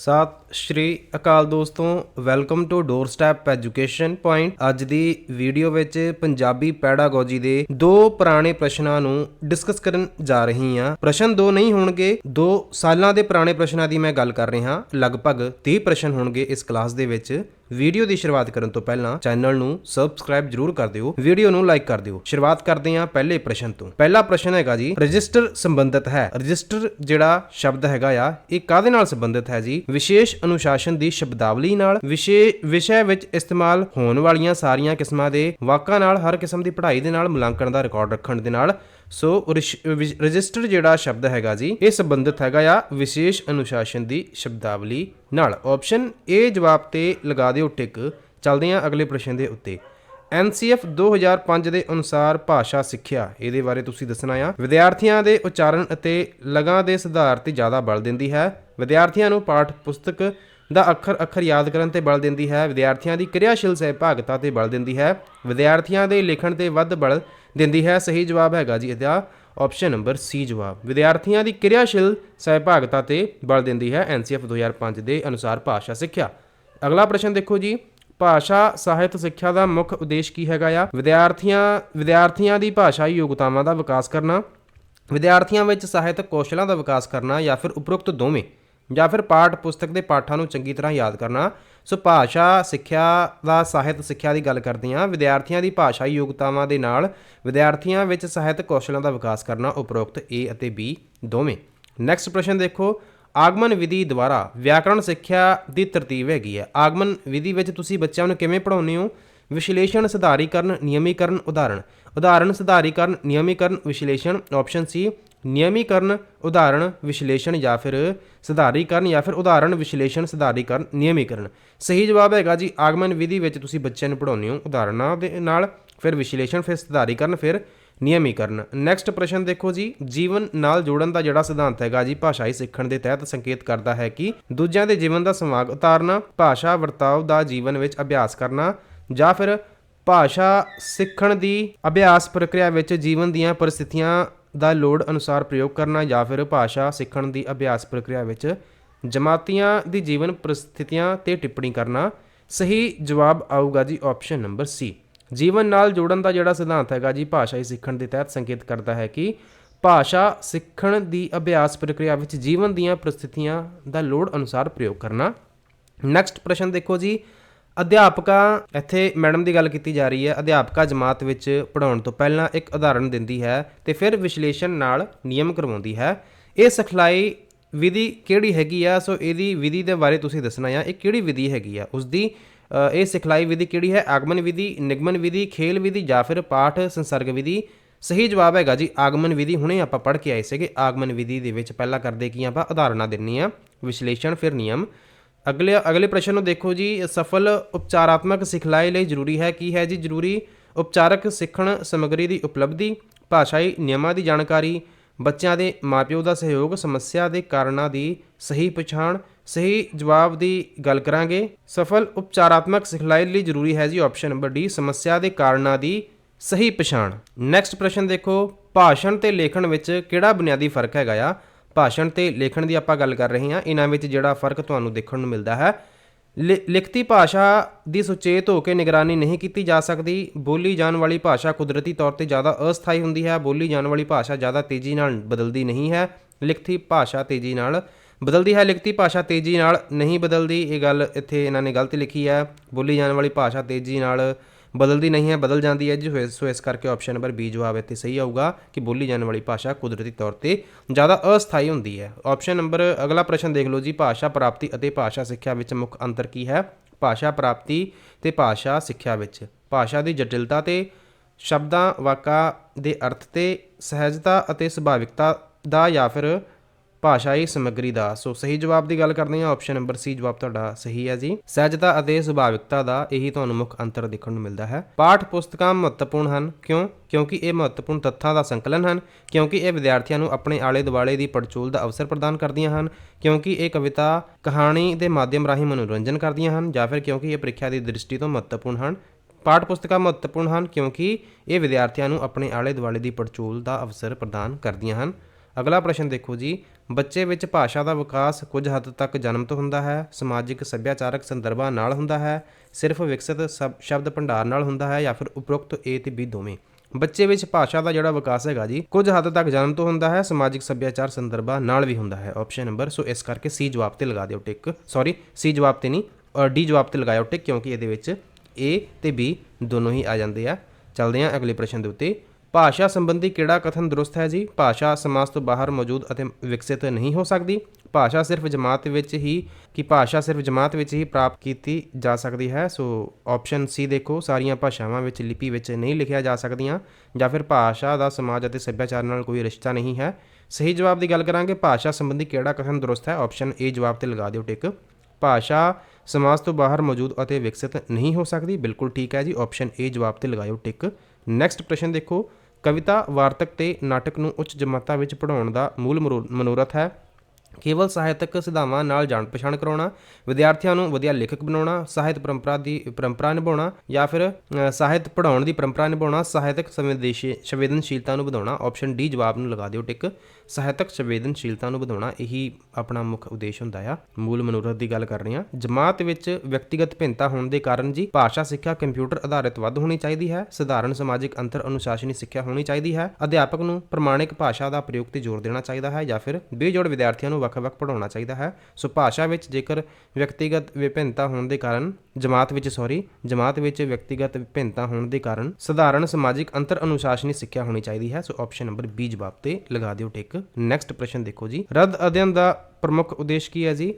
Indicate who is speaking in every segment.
Speaker 1: ਸਤਿ ਸ਼੍ਰੀ ਅਕਾਲ ਦੋਸਤੋ, welcome to doorstep education point. ਅੱਜ ਦੀ ਵੀਡੀਓ ਵਿੱਚ ਪੰਜਾਬੀ ਪੈਡਾਗੋਜੀ ਦੇ ਦੋ ਪੁਰਾਣੇ ਪ੍ਰਸ਼ਨਾਂ ਨੂੰ ਡਿਸਕਸ ਕਰਨ ਜਾ ਰਹੀ ਹਾਂ। ਪ੍ਰਸ਼ਨ ਦੋ ਨਹੀਂ ਹੋਣਗੇ, ਦੋ ਸਾਲਾਂ ਦੇ ਪੁਰਾਣੇ ਪ੍ਰਸ਼ਨਾਂ ਦੀ ਮੈਂ ਗੱਲ ਕਰ ਰਿਹਾ। ਲਗਭਗ 30 ਪ੍ਰਸ਼ਨ ਹੋਣਗੇ ਇਸ ਕਲਾਸ ਦੇ ਵਿੱਚ। ਵੀਡੀਓ ਦੀ ਸ਼ੁਰੂਆਤ ਕਰਨ ਤੋਂ ਪਹਿਲਾਂ ਚੈਨਲ ਨੂੰ ਸਬਸਕ੍ਰਾਈਬ ਜਰੂਰ ਕਰ ਦਿਓ, ਵੀਡੀਓ ਨੂੰ ਲਾਈਕ ਕਰ ਦਿਓ। ਸ਼ੁਰੂਆਤ ਕਰਦੇ ਹਾਂ ਪਹਿਲੇ ਪ੍ਰਸ਼ਨ ਤੋਂ। ਪਹਿਲਾ ਪ੍ਰਸ਼ਨ ਹੈਗਾ ਜੀ, ਰਜਿਸਟਰ ਸੰਬੰਧਿਤ ਹੈ। ਰਜਿਸਟਰ ਜਿਹੜਾ ਸ਼ਬਦ ਹੈਗਾ ਆ, ਇਹ ਕਾਦੇ ਨਾਲ ਸੰਬੰਧਿਤ ਹੈ ਜੀ? ਵਿਸ਼ੇਸ਼ ਅਨੁਸ਼ਾਸਨ ਦੀ ਸ਼ਬਦਾਵਲੀ ਨਾਲ, ਵਿਸ਼ੇ ਵਿਸ਼ੇ ਵਿੱਚ ਇਸਤੇਮਾਲ ਹੋਣ ਵਾਲੀਆਂ ਸਾਰੀਆਂ ਕਿਸਮਾਂ ਦੇ ਵਾਕਾਂ ਨਾਲ, ਹਰ ਕਿਸਮ ਦੀ ਪੜ੍ਹਾਈ ਦੇ ਨਾਲ, ਮੁਲਾਂਕਣ ਦਾ ਰਿਕਾਰਡ ਰੱਖਣ ਦੇ ਨਾਲ ਸੋ ਰਿਸ਼- ਵਿਸ਼- ਰਜਿਸਟਰ ਜਿਹੜਾ ਸ਼ਬਦ ਹੈਗਾ ਜੀ, ਇਹ ਸੰਬੰਧਿਤ ਹੈਗਾ ਆ ਵਿਸ਼ੇਸ਼ ਅਨੁਸ਼ਾਸਨ ਦੀ ਸ਼ਬਦਾਵਲੀ ਨਾਲ। ਆਪਸ਼ਨ ਏ ਜਵਾਬ ਤੇ ਲਗਾ ਦਿਓ ਟਿਕ। ਚੱਲਦੇ ਹਾਂ ਅਗਲੇ ਪ੍ਰਸ਼ਨ ਦੇ ਉੱਤੇ। ਐਨਸੀਐਫ 2005 ਦੇ ਅਨੁਸਾਰ ਭਾਸ਼ਾ ਸਿੱਖਿਆ, ਇਹਦੇ ਬਾਰੇ ਤੁਸੀਂ ਦੱਸਣਾ ਆ। ਵਿਦਿਆਰਥੀਆਂ ਦੇ ਉਚਾਰਨ ਅਤੇ ਲਗਾਂ ਦੇ ਸੁਧਾਰ ਤੇ ਜ਼ਿਆਦਾ ਬਲ ਦਿੰਦੀ ਹੈ। ਵਿਦਿਆਰਥੀਆਂ ਨੂੰ ਪਾਠ ਪੁਸਤਕ ਦਾ ਅੱਖਰ ਅੱਖਰ ਯਾਦ ਕਰਨ ਤੇ ਬਲ ਦਿੰਦੀ ਹੈ। ਵਿਦਿਆਰਥੀਆਂ ਦੀ ਕਿਰਿਆਸ਼ੀਲ ਸਹਿਭਾਗਤਾ ਤੇ ਬਲ ਦਿੰਦੀ ਹੈ। ਵਿਦਿਆਰਥੀਆਂ ਦੇ ਲਿਖਣ ਤੇ ਵੱਧ ਬਲ ਦਿੰਦੀ ਹੈ। ਸਹੀ ਜਵਾਬ ਹੈਗਾ ਜੀ ਇਹਦਾ ਆਪਸ਼ਨ ਨੰਬਰ ਸੀ ਜਵਾਬ। ਵਿਦਿਆਰਥੀਆਂ ਦੀ ਕਿਰਿਆਸ਼ੀਲ ਸਹਿਭਾਗਤਾ ਤੇ ਬਲ ਦਿੰਦੀ ਹੈ ਐਨਸੀਐਫ 2005 ਦੇ ਅਨੁਸਾਰ ਭਾਸ਼ਾ ਸਿੱਖਿਆ। ਅਗਲਾ ਪ੍ਰਸ਼ਨ ਦੇਖੋ ਜੀ। ਭਾਸ਼ਾ ਸਾਹਿਤ ਸਿੱਖਿਆ ਦਾ ਮੁੱਖ ਉਦੇਸ਼ ਕੀ ਹੈਗਾ ਆ? ਵਿਦਿਆਰਥੀਆਂ ਵਿਦਿਆਰਥੀਆਂ ਦੀ ਭਾਸ਼ਾਈ ਯੋਗਤਾਵਾਂ ਦਾ ਵਿਕਾਸ ਕਰਨਾ, ਵਿਦਿਆਰਥੀਆਂ ਵਿੱਚ ਸਾਹਿਤ ਕੌਸ਼ਲਾਂ ਦਾ ਵਿਕਾਸ ਕਰਨਾ ਜਾਂ ਫਿਰ ਉਪਰੋਕਤ ਦੋਵੇਂ, ਜਾਂ ਫਿਰ ਪਾਠ ਪੁਸਤਕ ਦੇ ਪਾਠਾਂ ਨੂੰ ਚੰਗੀ ਤਰ੍ਹਾਂ ਯਾਦ ਕਰਨਾ ਸੋ ਭਾਸ਼ਾ, ਸਿੱਖਿਆ ਦਾ, ਸਾਹਿਤ ਸਿੱਖਿਆ ਦੀ ਗੱਲ ਕਰਦੇ ਹਾਂ। ਵਿਦਿਆਰਥੀਆਂ ਦੀ ਭਾਸ਼ਾਈ ਯੋਗਤਾਵਾਂ ਦੇ ਨਾਲ ਵਿਦਿਆਰਥੀਆਂ ਵਿੱਚ ਸਾਹਿਤ ਕੌਸ਼ਲਾਂ ਦਾ ਵਿਕਾਸ ਕਰਨਾ ਉਪਰੋਕਤ A ਅਤੇ B ਦੋਵੇਂ। ਨੈਕਸਟ ਪ੍ਰਸ਼ਨ ਦੇਖੋ। ਆਗਮਨ ਵਿਧੀ ਦੁਆਰਾ ਵਿਆਕਰਣ ਸਿੱਖਿਆ ਦੀ ਤਰਤੀਬ ਹੈਗੀ ਹੈ। ਆਗਮਨ ਵਿਧੀ ਵਿੱਚ ਤੁਸੀਂ ਬੱਚਿਆਂ ਨੂੰ ਕਿਵੇਂ ਪੜਾਉਂਦੇ ਹੋ? ਵਿਸ਼ਲੇਸ਼ਣ, ਸੁਧਾਰੀਕਰਨ, ਨਿਯਮੀਕਰਨ, ਉਦਾਹਰਣ। ਉਦਾਹਰਣ, ਸੁਧਾਰੀਕਰਨ, ਨਿਯਮੀਕਰਨ, ਵਿਸ਼ਲੇਸ਼ਣ ਆਪਸ਼ਨ ਸੀ ਨਿਯਮੀਕਰਨ, ਉਦਾਹਰਣ, ਵਿਸ਼ਲੇਸ਼ਣ ਜਾਂ ਫਿਰ ਸੁਧਾਰੀਕਰਨ ਜਾਂ ਫਿਰ ਉਦਾਹਰਣ, ਵਿਸ਼ਲੇਸ਼ਣ, ਸੁਧਾਰੀਕਰਨ, ਨਿਯਮੀਕਰਨ। ਸਹੀ ਜਵਾਬ ਹੈਗਾ ਜੀ, ਆਗਮਨ ਵਿਧੀ ਵਿੱਚ ਤੁਸੀਂ ਬੱਚਿਆਂ ਨੂੰ ਪੜਾਉਂਦੇ ਹੋ, ਉਦਾਹਰਣਾਂ ਦੇ ਨਾਲ, ਫਿਰ ਵਿਸ਼ਲੇਸ਼ਣ, ਫਿਰ ਸੁਧਾਰੀਕਰਨ, ਫਿਰ ਨਿਯਮੀਕਰਨ। ਨੈਕਸਟ ਪ੍ਰਸ਼ਨ ਦੇਖੋ ਜੀ, ਜੀਵਨ ਨਾਲ ਜੋੜਨ ਦਾ ਜਿਹੜਾ ਸਿਧਾਂਤ ਹੈਗਾ ਜੀ ਭਾਸ਼ਾਈ ਸਿੱਖਣ ਦੇ ਤਹਿਤ ਸੰਕੇਤ ਕਰਦਾ ਹੈ ਕਿ ਦੂਜਿਆਂ ਦੇ ਜੀਵਨ ਦਾ ਸਮਾਗ ਉਤਾਰਨਾ, ਭਾਸ਼ਾ ਵਰਤਾਓ ਦਾ ਜੀਵਨ ਵਿੱਚ ਅਭਿਆਸ ਕਰਨਾ ਜਾਂ ਫਿਰ ਭਾਸ਼ਾ ਸਿੱਖਣ ਦੀ ਅਭਿਆਸ ਪ੍ਰਕਿਰਿਆ ਵਿੱਚ ਜੀਵਨ ਦੀਆਂ ਪਰਿਸਥਿਤੀਆਂ ਦਾ ਲੋੜ ਅਨੁਸਾਰ ਪ੍ਰਯੋਗ ਕਰਨਾ ਜਾਂ ਫਿਰ ਭਾਸ਼ਾ ਸਿੱਖਣ ਦੀ ਅਭਿਆਸ ਪ੍ਰਕਿਰਿਆ ਵਿੱਚ ਜਮਾਤੀਆਂ ਦੀ ਜੀਵਨ ਪ੍ਰਸਥਿਤੀਆਂ ਤੇ ਟਿੱਪਣੀ ਕਰਨਾ, ਸਹੀ ਜਵਾਬ ਆਊਗਾ ਜੀ ਆਪਸ਼ਨ ਨੰਬਰ ਸੀ ਜੀਵਨ ਨਾਲ ਜੋੜਨ ਦਾ ਜਿਹੜਾ ਸਿਧਾਂਤ ਹੈਗਾ ਜੀ, ਭਾਸ਼ਾ ਹੀ ਸਿੱਖਣ ਦੇ ਤਹਿਤ ਸੰਕੇਤ ਕਰਦਾ ਹੈ ਕਿ ਭਾਸ਼ਾ ਸਿੱਖਣ ਦੀ ਅਭਿਆਸ ਪ੍ਰਕਿਰਿਆ ਵਿੱਚ ਜੀਵਨ ਦੀਆਂ ਪਰਿਸਥਿਤੀਆਂ ਦਾ ਲੋੜ ਅਨੁਸਾਰ ਪ੍ਰਯੋਗ ਕਰਨਾ। ਨੈਕਸਟ ਪ੍ਰਸ਼ਨ ਦੇਖੋ ਜੀ ਅਧਿਆਪਕਾ, ਇੱਥੇ ਮੈਡਮ ਦੀ ਗੱਲ ਕੀਤੀ ਜਾ ਰਹੀ ਹੈ, ਅਧਿਆਪਕਾ ਜਮਾਤ ਵਿੱਚ ਪੜਾਉਣ ਤੋਂ ਪਹਿਲਾਂ ਇੱਕ ਉਦਾਹਰਣ ਦਿੰਦੀ ਹੈ ਤੇ ਫਿਰ ਵਿਸ਼ਲੇਸ਼ਣ ਨਾਲ ਨਿਯਮ ਕਰਵਾਉਂਦੀ ਹੈ। ਇਹ ਸਿਖਲਾਈ ਵਿਧੀ ਕਿਹੜੀ ਹੈਗੀ ਆ? ਸੋ ਇਹਦੀ ਵਿਧੀ ਦੇ ਬਾਰੇ ਤੁਸੀਂ ਦੱਸਣਾ ਆ। ਇਹ ਕਿਹੜੀ ਵਿਧੀ ਹੈਗੀ ਆ? ਉਸ ਦੀ ਇਹ ਸਿਖਲਾਈ ਵਿਧੀ ਕਿਹੜੀ ਹੈ? ਆਗਮਨ ਵਿਧੀ, ਨਿਗਮਨ ਵਿਧੀ, ਖੇਲ ਵਿਧੀ ਜਾਂ ਫਿਰ ਪਾਠ ਸੰਸਰਗ ਵਿਧੀ? ਸਹੀ ਜਵਾਬ ਹੈਗਾ ਜੀ, ਆਗਮਨ ਵਿਧੀ। ਹੁਣੇ ਆਪਾਂ ਪੜ੍ਹ ਕੇ ਆਏ ਸੀਗੇ। ਆਗਮਨ ਵਿਧੀ ਦੇ ਵਿੱਚ ਪਹਿਲਾਂ ਕਰਦੇ ਕੀ ਆਪਾਂ? ਉਦਾਹਰਨਾਂ ਦਿੰਨੀਆਂ ਵਿਸ਼ਲੇਸ਼ਣ ਫਿਰ ਨਿਯਮ। ਅਗਲੇ ਅਗਲੇ ਪ੍ਰਸ਼ਨ ਨੂੰ ਦੇਖੋ ਜੀ। ਸਫਲ ਉਪਚਾਰਾਤਮਕ ਸਿਖਲਾਈ ਲਈ ਜ਼ਰੂਰੀ ਹੈ, ਕੀ ਹੈ ਜੀ? ਜ਼ਰੂਰੀ ਉਪਚਾਰਕ ਸਿੱਖਣ ਸਮੱਗਰੀ ਦੀ ਉਪਲਬਧੀ, ਭਾਸ਼ਾਈ ਨਿਯਮਾਂ ਦੀ ਜਾਣਕਾਰੀ, ਬੱਚਿਆਂ ਦੇ ਮਾਪਿਓ ਦਾ ਸਹਿਯੋਗ, ਸਮੱਸਿਆ ਦੇ ਕਾਰਨਾਂ ਦੀ ਸਹੀ ਪਛਾਣ, ਸਹੀ ਜਵਾਬ ਦੀ ਗੱਲ ਕਰਾਂਗੇ। ਸਫਲ ਉਪਚਾਰਾਤਮਕ ਸਿਖਲਾਈ ਲਈ ਜ਼ਰੂਰੀ ਹੈ ਜੀ ਆਪਸ਼ਨ ਨੰਬਰ ਡੀ, ਸਮੱਸਿਆ ਦੇ ਕਾਰਨਾਂ ਦੀ ਸਹੀ ਪਛਾਣ। ਨੈਕਸਟ ਪ੍ਰਸ਼ਨ ਦੇਖੋ, ਭਾਸ਼ਣ ਤੇ ਲੇਖਣ ਵਿੱਚ ਕਿਹੜਾ ਬੁਨਿਆਦੀ ਫ਼ਰਕ ਹੈਗਾ ਆ? ਭਾਸ਼ਣ ਤੇ ਲੇਖਣ ਦੀ ਆਪਾਂ ਗੱਲ ਕਰ ਰਹੇ ਹਾਂ। ਇਹਨਾਂ ਵਿੱਚ ਜਿਹੜਾ ਫ਼ਰਕ ਤੁਹਾਨੂੰ ਦੇਖਣ ਨੂੰ ਮਿਲਦਾ ਹੈ। ਲਿ- ਲਿਖਤੀ ਭਾਸ਼ਾ ਦੀ ਸੁਚੇਤ ਹੋ ਕੇ ਨਿਗਰਾਨੀ ਨਹੀਂ ਕੀਤੀ ਜਾ ਸਕਦੀ। ਬੋਲੀ ਜਾਣ ਵਾਲੀ ਭਾਸ਼ਾ ਕੁਦਰਤੀ ਤੌਰ ਤੇ ਜ਼ਿਆਦਾ ਅਸਥਾਈ ਹੁੰਦੀ ਹੈ। ਬੋਲੀ ਜਾਣ ਵਾਲੀ ਭਾਸ਼ਾ ਜ਼ਿਆਦਾ ਤੇਜ਼ੀ ਨਾਲ ਬਦਲਦੀ ਨਹੀਂ ਹੈ। ਲਿਖਤੀ ਭਾਸ਼ਾ ਤੇਜ਼ੀ ਨਾਲ ਬਦਲਦੀ ਹੈ। ਲਿਖਤੀ ਭਾਸ਼ਾ ਤੇਜ਼ੀ ਨਾਲ ਨਹੀਂ ਬਦਲਦੀ। ਇਹ ਗੱਲ ਇੱਥੇ ਇਹਨਾਂ ਨੇ ਗਲਤ ਲਿਖੀ ਹੈ। ਬੋਲੀ ਜਾਣ ਵਾਲੀ ਭਾਸ਼ਾ ਤੇਜ਼ੀ ਨਾਲ ਬਦਲਦੀ ਨਹੀਂ ਹੈ, ਬਦਲ ਜਾਂਦੀ ਹੈ ਜੀ। ਹੋਏ- ਸੋ ਇਸ ਕਰਕੇ ਆਪਸ਼ਨ ਨੰਬਰ ਬੀ ਜਵਾਬ ਇੱਥੇ ਸਹੀ ਆਊਗਾ ਕਿ ਬੋਲੀ ਜਾਣ ਵਾਲੀ ਭਾਸ਼ਾ ਕੁਦਰਤੀ ਤੌਰ ਤੇ ਜ਼ਿਆਦਾ ਅਸਥਾਈ ਹੁੰਦੀ ਹੈ। ਆਪਸ਼ਨ ਨੰਬਰ ਅਗਲਾ ਪ੍ਰਸ਼ਨ ਦੇਖ ਲਓ ਜੀ। ਭਾਸ਼ਾ ਪ੍ਰਾਪਤੀ ਅਤੇ ਭਾਸ਼ਾ ਸਿੱਖਿਆ ਵਿੱਚ ਮੁੱਖ ਅੰਤਰ ਕੀ ਹੈ? ਭਾਸ਼ਾ ਪ੍ਰਾਪਤੀ ਤੇ ਭਾਸ਼ਾ ਸਿੱਖਿਆ ਵਿੱਚ। ਭਾਸ਼ਾ ਦੀ ਜਟਿਲਤਾ ਤੇ ਸ਼ਬਦਾਂ, ਵਾਕਾਂ ਦੇ ਅਰਥ ਤੇ ਸਹਿਜਤਾ ਅਤੇ ਸੁਭਾਵਿਕਤਾ ਦਾ ਜਾਂ ਫਿਰ ਭਾਸ਼ਾਈ ਸਮੱਗਰੀ ਦਾ। ਸੋ ਸਹੀ ਜਵਾਬ ਦੀ ਗੱਲ ਕਰਦੇ ਹਾਂ। ਆਪਸ਼ਨ ਨੰਬਰ ਸੀ ਜਵਾਬ ਤੁਹਾਡਾ ਸਹੀ ਹੈ ਜੀ। ਸਹਿਜਤਾ ਅਤੇ ਸੁਭਾਵਿਕਤਾ ਦਾ ਇਹੀ ਤੁਹਾਨੂੰ ਮੁੱਖ ਅੰਤਰ ਦੇਖਣ ਨੂੰ ਮਿਲਦਾ ਹੈ। ਪਾਠ ਪੁਸਤਕਾਂ ਮਹੱਤਵਪੂਰਨ ਹਨ। ਕਿਉਂ? ਕਿਉਂਕਿ ਇਹ ਮਹੱਤਵਪੂਰਨ ਤੱਥਾਂ ਦਾ ਸੰਕਲਨ ਹਨ। ਕਿਉਂਕਿ ਇਹ ਵਿਦਿਆਰਥੀਆਂ ਨੂੰ ਆਪਣੇ ਆਲੇ ਦੁਆਲੇ ਦੀ ਪੜਚੋਲ ਦਾ ਅਵਸਰ ਪ੍ਰਦਾਨ ਕਰਦੀਆਂ ਹਨ। ਕਿਉਂਕਿ ਇਹ ਕਵਿਤਾ, ਕਹਾਣੀ ਦੇ ਮਾਧਿਅਮ ਰਾਹੀਂ ਮਨੋਰੰਜਨ ਕਰਦੀਆਂ ਹਨ ਜਾਂ ਫਿਰ ਕਿਉਂਕਿ ਇਹ ਪ੍ਰੀਖਿਆ ਦੀ ਦ੍ਰਿਸ਼ਟੀ ਤੋਂ ਮਹੱਤਵਪੂਰਨ ਹਨ। ਪਾਠ ਪੁਸਤਕਾਂ ਮਹੱਤਵਪੂਰਨ ਹਨ ਕਿਉਂਕਿ ਇਹ ਵਿਦਿਆਰਥੀਆਂ ਨੂੰ ਆਪਣੇ ਆਲੇ ਦੁਆਲੇ ਦੀ ਪੜਚੋਲ ਦਾ ਅਵਸਰ ਪ੍ਰਦਾਨ ਕਰਦੀਆਂ ਹਨ। ਅਗਲਾ ਪ੍ਰਸ਼ਨ ਦੇਖੋ ਜੀ। ਬੱਚੇ ਵਿੱਚ ਭਾਸ਼ਾ ਦਾ ਵਿਕਾਸ ਕੁਝ ਹੱਦ ਤੱਕ ਜਨਮ ਤੋਂ ਹੁੰਦਾ ਹੈ, ਸਮਾਜਿਕ ਸੱਭਿਆਚਾਰਕ ਸੰਦਰਭਾਂ ਨਾਲ ਹੁੰਦਾ ਹੈ, ਸਿਰਫ ਵਿਕਸਿਤ ਸਬ- ਸ਼ਬਦ ਭੰਡਾਰ ਨਾਲ ਹੁੰਦਾ ਹੈ ਜਾਂ ਫਿਰ ਉਪਰੋਕਤ A ਤੇ B ਦੋਵੇਂ। ਬੱਚੇ ਵਿੱਚ ਭਾਸ਼ਾ ਦਾ ਜਿਹੜਾ ਵਿਕਾਸ ਹੈਗਾ ਜੀ, ਕੁਝ ਹੱਦ ਤੱਕ ਜਨਮ ਤੋਂ ਹੁੰਦਾ ਹੈ, ਸਮਾਜਿਕ ਸੱਭਿਆਚਾਰ ਸੰਦਰਭਾਂ ਨਾਲ ਵੀ ਹੁੰਦਾ ਹੈ। ਆਪਸ਼ਨ ਨੰਬਰ ਸੋ ਇਸ ਕਰਕੇ ਸੀ ਜਵਾਬ ਤੇ ਲਗਾ ਦਿਓ ਟਿਕ ਸੌਰੀ ਸੀ ਜਵਾਬ ਤੇ ਨਹੀਂ ਔਰ ਡੀ ਜਵਾਬ ਤੇ ਲਗਾਇਓ ਟਿਕ ਕਿਉਂਕਿ ਇਹਦੇ ਵਿੱਚ A ਤੇ B ਦੋਨੋਂ ਹੀ ਆ ਜਾਂਦੇ ਆ। ਚੱਲਦੇ ਹਾਂ ਅਗਲੇ ਪ੍ਰਸ਼ਨ ਦੇ ਉੱਤੇ। ਭਾਸ਼ਾ ਸੰਬੰਧੀ ਕਿਹੜਾ ਕਥਨ ਦਰੁਸਤ ਹੈ ਜੀ? ਭਾਸ਼ਾ ਸਮਾਜ ਤੋਂ ਬਾਹਰ ਮੌਜੂਦ ਅਤੇ ਵਿਕਸਿਤ ਨਹੀਂ ਹੋ ਸਕਦੀ। ਭਾਸ਼ਾ ਸਿਰਫ ਜਮਾਤ ਵਿੱਚ ਹੀ ਕਿ ਭਾਸ਼ਾ ਸਿਰਫ ਜਮਾਤ ਵਿੱਚ ਹੀ ਪ੍ਰਾਪਤ ਕੀਤੀ ਜਾ ਸਕਦੀ ਹੈ। ਸੋ ਆਪਸ਼ਨ ਸੀ ਦੇਖੋ, ਸਾਰੀਆਂ ਭਾਸ਼ਾਵਾਂ ਵਿੱਚ, ਲਿਪੀ ਵਿੱਚ ਨਹੀਂ ਲਿਖਿਆ ਜਾ ਸਕਦੀਆਂ ਜਾਂ ਫਿਰ ਭਾਸ਼ਾ ਦਾ ਸਮਾਜ ਅਤੇ ਸੱਭਿਆਚਾਰ ਨਾਲ ਕੋਈ ਰਿਸ਼ਤਾ ਨਹੀਂ ਹੈ। ਸਹੀ ਜਵਾਬ ਦੀ ਗੱਲ ਕਰਾਂਗੇ, ਭਾਸ਼ਾ ਸੰਬੰਧੀ ਕਿਹੜਾ ਕਥਨ ਦਰੁਸਤ ਹੈ? ਆਪਸ਼ਨ ਏ ਜਵਾਬ ਤੇ ਲਗਾ ਦਿਓ ਟਿਕ। ਭਾਸ਼ਾ ਸਮਾਜ ਤੋਂ ਬਾਹਰ ਮੌਜੂਦ ਅਤੇ ਵਿਕਸਿਤ ਨਹੀਂ ਹੋ ਸਕਦੀ। ਬਿਲਕੁਲ ਠੀਕ ਹੈ ਜੀ ਆਪਸ਼ਨ ਏ ਜਵਾਬ ਤੇ ਲਗਾਇਓ ਟਿਕ। ਨੈਕਸਟ ਪ੍ਰਸ਼ਨ ਦੇਖੋ ਕਵਿਤਾ, ਵਾਰਤਕ ਤੇ ਨਾਟਕ ਨੂੰ ਉੱਚ ਜਮਾਤਾਂ ਵਿੱਚ ਪੜ੍ਹਾਉਣ ਦਾ ਮੂਲ ਮਨੋ- ਮਨੋਰਥ ਹੈ। ਕੇਵਲ ਸਾਹਿਤਕ ਸਿਧਾਵਾਂ ਨਾਲ ਜਾਣ ਪਛਾਣ ਕਰਾਉਣਾ, ਵਿਦਿਆਰਥੀਆਂ ਨੂੰ ਵਧੀਆ ਲੇਖਕ ਬਣਾਉਣਾ, ਸਾਹਿਤ ਪਰੰਪਰਾ ਦੀ ਪਰੰਪਰਾ ਨਿਭਾਉਣਾ ਜਾਂ ਫਿਰ ਸਾਹਿਤ ਪੜ੍ਹਾਉਣ ਦੀ ਪਰੰਪਰਾ ਨਿਭਾਉਣਾ, ਸਾਹਿਤਕ ਸੰਵੇਦਨਸ਼ੀ- ਸੰਵੇਦਨਸ਼ੀਲਤਾ ਨੂੰ ਵਧਾਉਣਾ ਆਪਸ਼ਨ ਡੀ ਜਵਾਬ ਨੂੰ ਲਗਾ ਦਿਓ ਟਿਕ। ਸਾਹਿਤਕ ਸੰਵੇਦਨਸ਼ੀਲਤਾ ਨੂੰ ਵਧਾਉਣਾ ਇਹੀ ਆਪਣਾ ਮੁੱਖ ਉਦੇਸ਼ ਹੁੰਦਾ ਆ। ਮੂਲ ਮਨੋਰਥ ਦੀ ਗੱਲ ਕਰ ਰਹੇ ਹਾਂ। ਜਮਾਤ ਵਿੱਚ ਵਿਅਕਤੀਗਤ ਭਿੰਨਤਾ ਹੋਣ ਦੇ ਕਾਰਨ ਜੀ ਭਾਸ਼ਾ, ਸਿੱਖਿਆ, ਕੰਪਿਊਟਰ ਆਧਾਰਿਤ ਵੱਧ ਹੋਣੀ ਚਾਹੀਦੀ ਹੈ। ਸਧਾਰਨ ਸਮਾਜਿਕ ਅੰਤਰ ਅਨੁਸ਼ਾਸਨੀ ਸਿੱਖਿਆ ਹੋਣੀ ਚਾਹੀਦੀ ਹੈ। ਅਧਿਆਪਕ ਨੂੰ ਪ੍ਰਮਾਣਿਕ ਭਾਸ਼ਾ ਦਾ ਪ੍ਰਯੋਗ ਤੇ ਜ਼ੋਰ ਦੇਣਾ ਚਾਹੀਦਾ ਹੈ ਜਾਂ ਫਿਰ ਬੇਜੋੜ ਵਿਦਿਆਰਥੀਆਂ ਨੂੰ ਵੱਖ-ਵੱਖ ਪੜ੍ਹਾਉਣਾ ਚਾਹੀਦਾ ਹੈ। ਸੋ ਭਾਸ਼ਾ ਵਿੱਚ ਜੇਕਰ ਵਿਅਕਤੀਗਤ ਵਿਭਿੰਨਤਾ ਹੋਣ ਦੇ ਕਾਰਨ ਜਮਾਤ ਵਿੱਚ ਸੌਰੀ ਜਮਾਤ ਵਿੱਚ ਵਿਅਕਤੀਗਤ ਵਿਭਿੰਨਤਾ ਹੋਣ ਦੇ ਕਾਰਨ ਸਧਾਰਨ ਸਮਾਜਿਕ ਅੰਤਰ ਅਨੁਸ਼ਾਸਨੀ ਸਿੱਖਿਆ ਹੋਣੀ ਚਾਹੀਦੀ ਹੈ। ਸੋ ਆਪਸ਼ਨ ਨੰਬਰ ਬੀ ਜਵਾਬ ਤੇ ਲਗਾ ਦਿਓ ਟਿਕ। ਨੈਕਸਟ ਪ੍ਰਸ਼ਨ ਦੇਖੋ ਜੀ। ਰੱਦ ਅਧਿਐਨ ਦਾ ਪ੍ਰਮੁੱਖ ਉਦੇਸ਼ ਕੀ ਹੈ ਜੀ?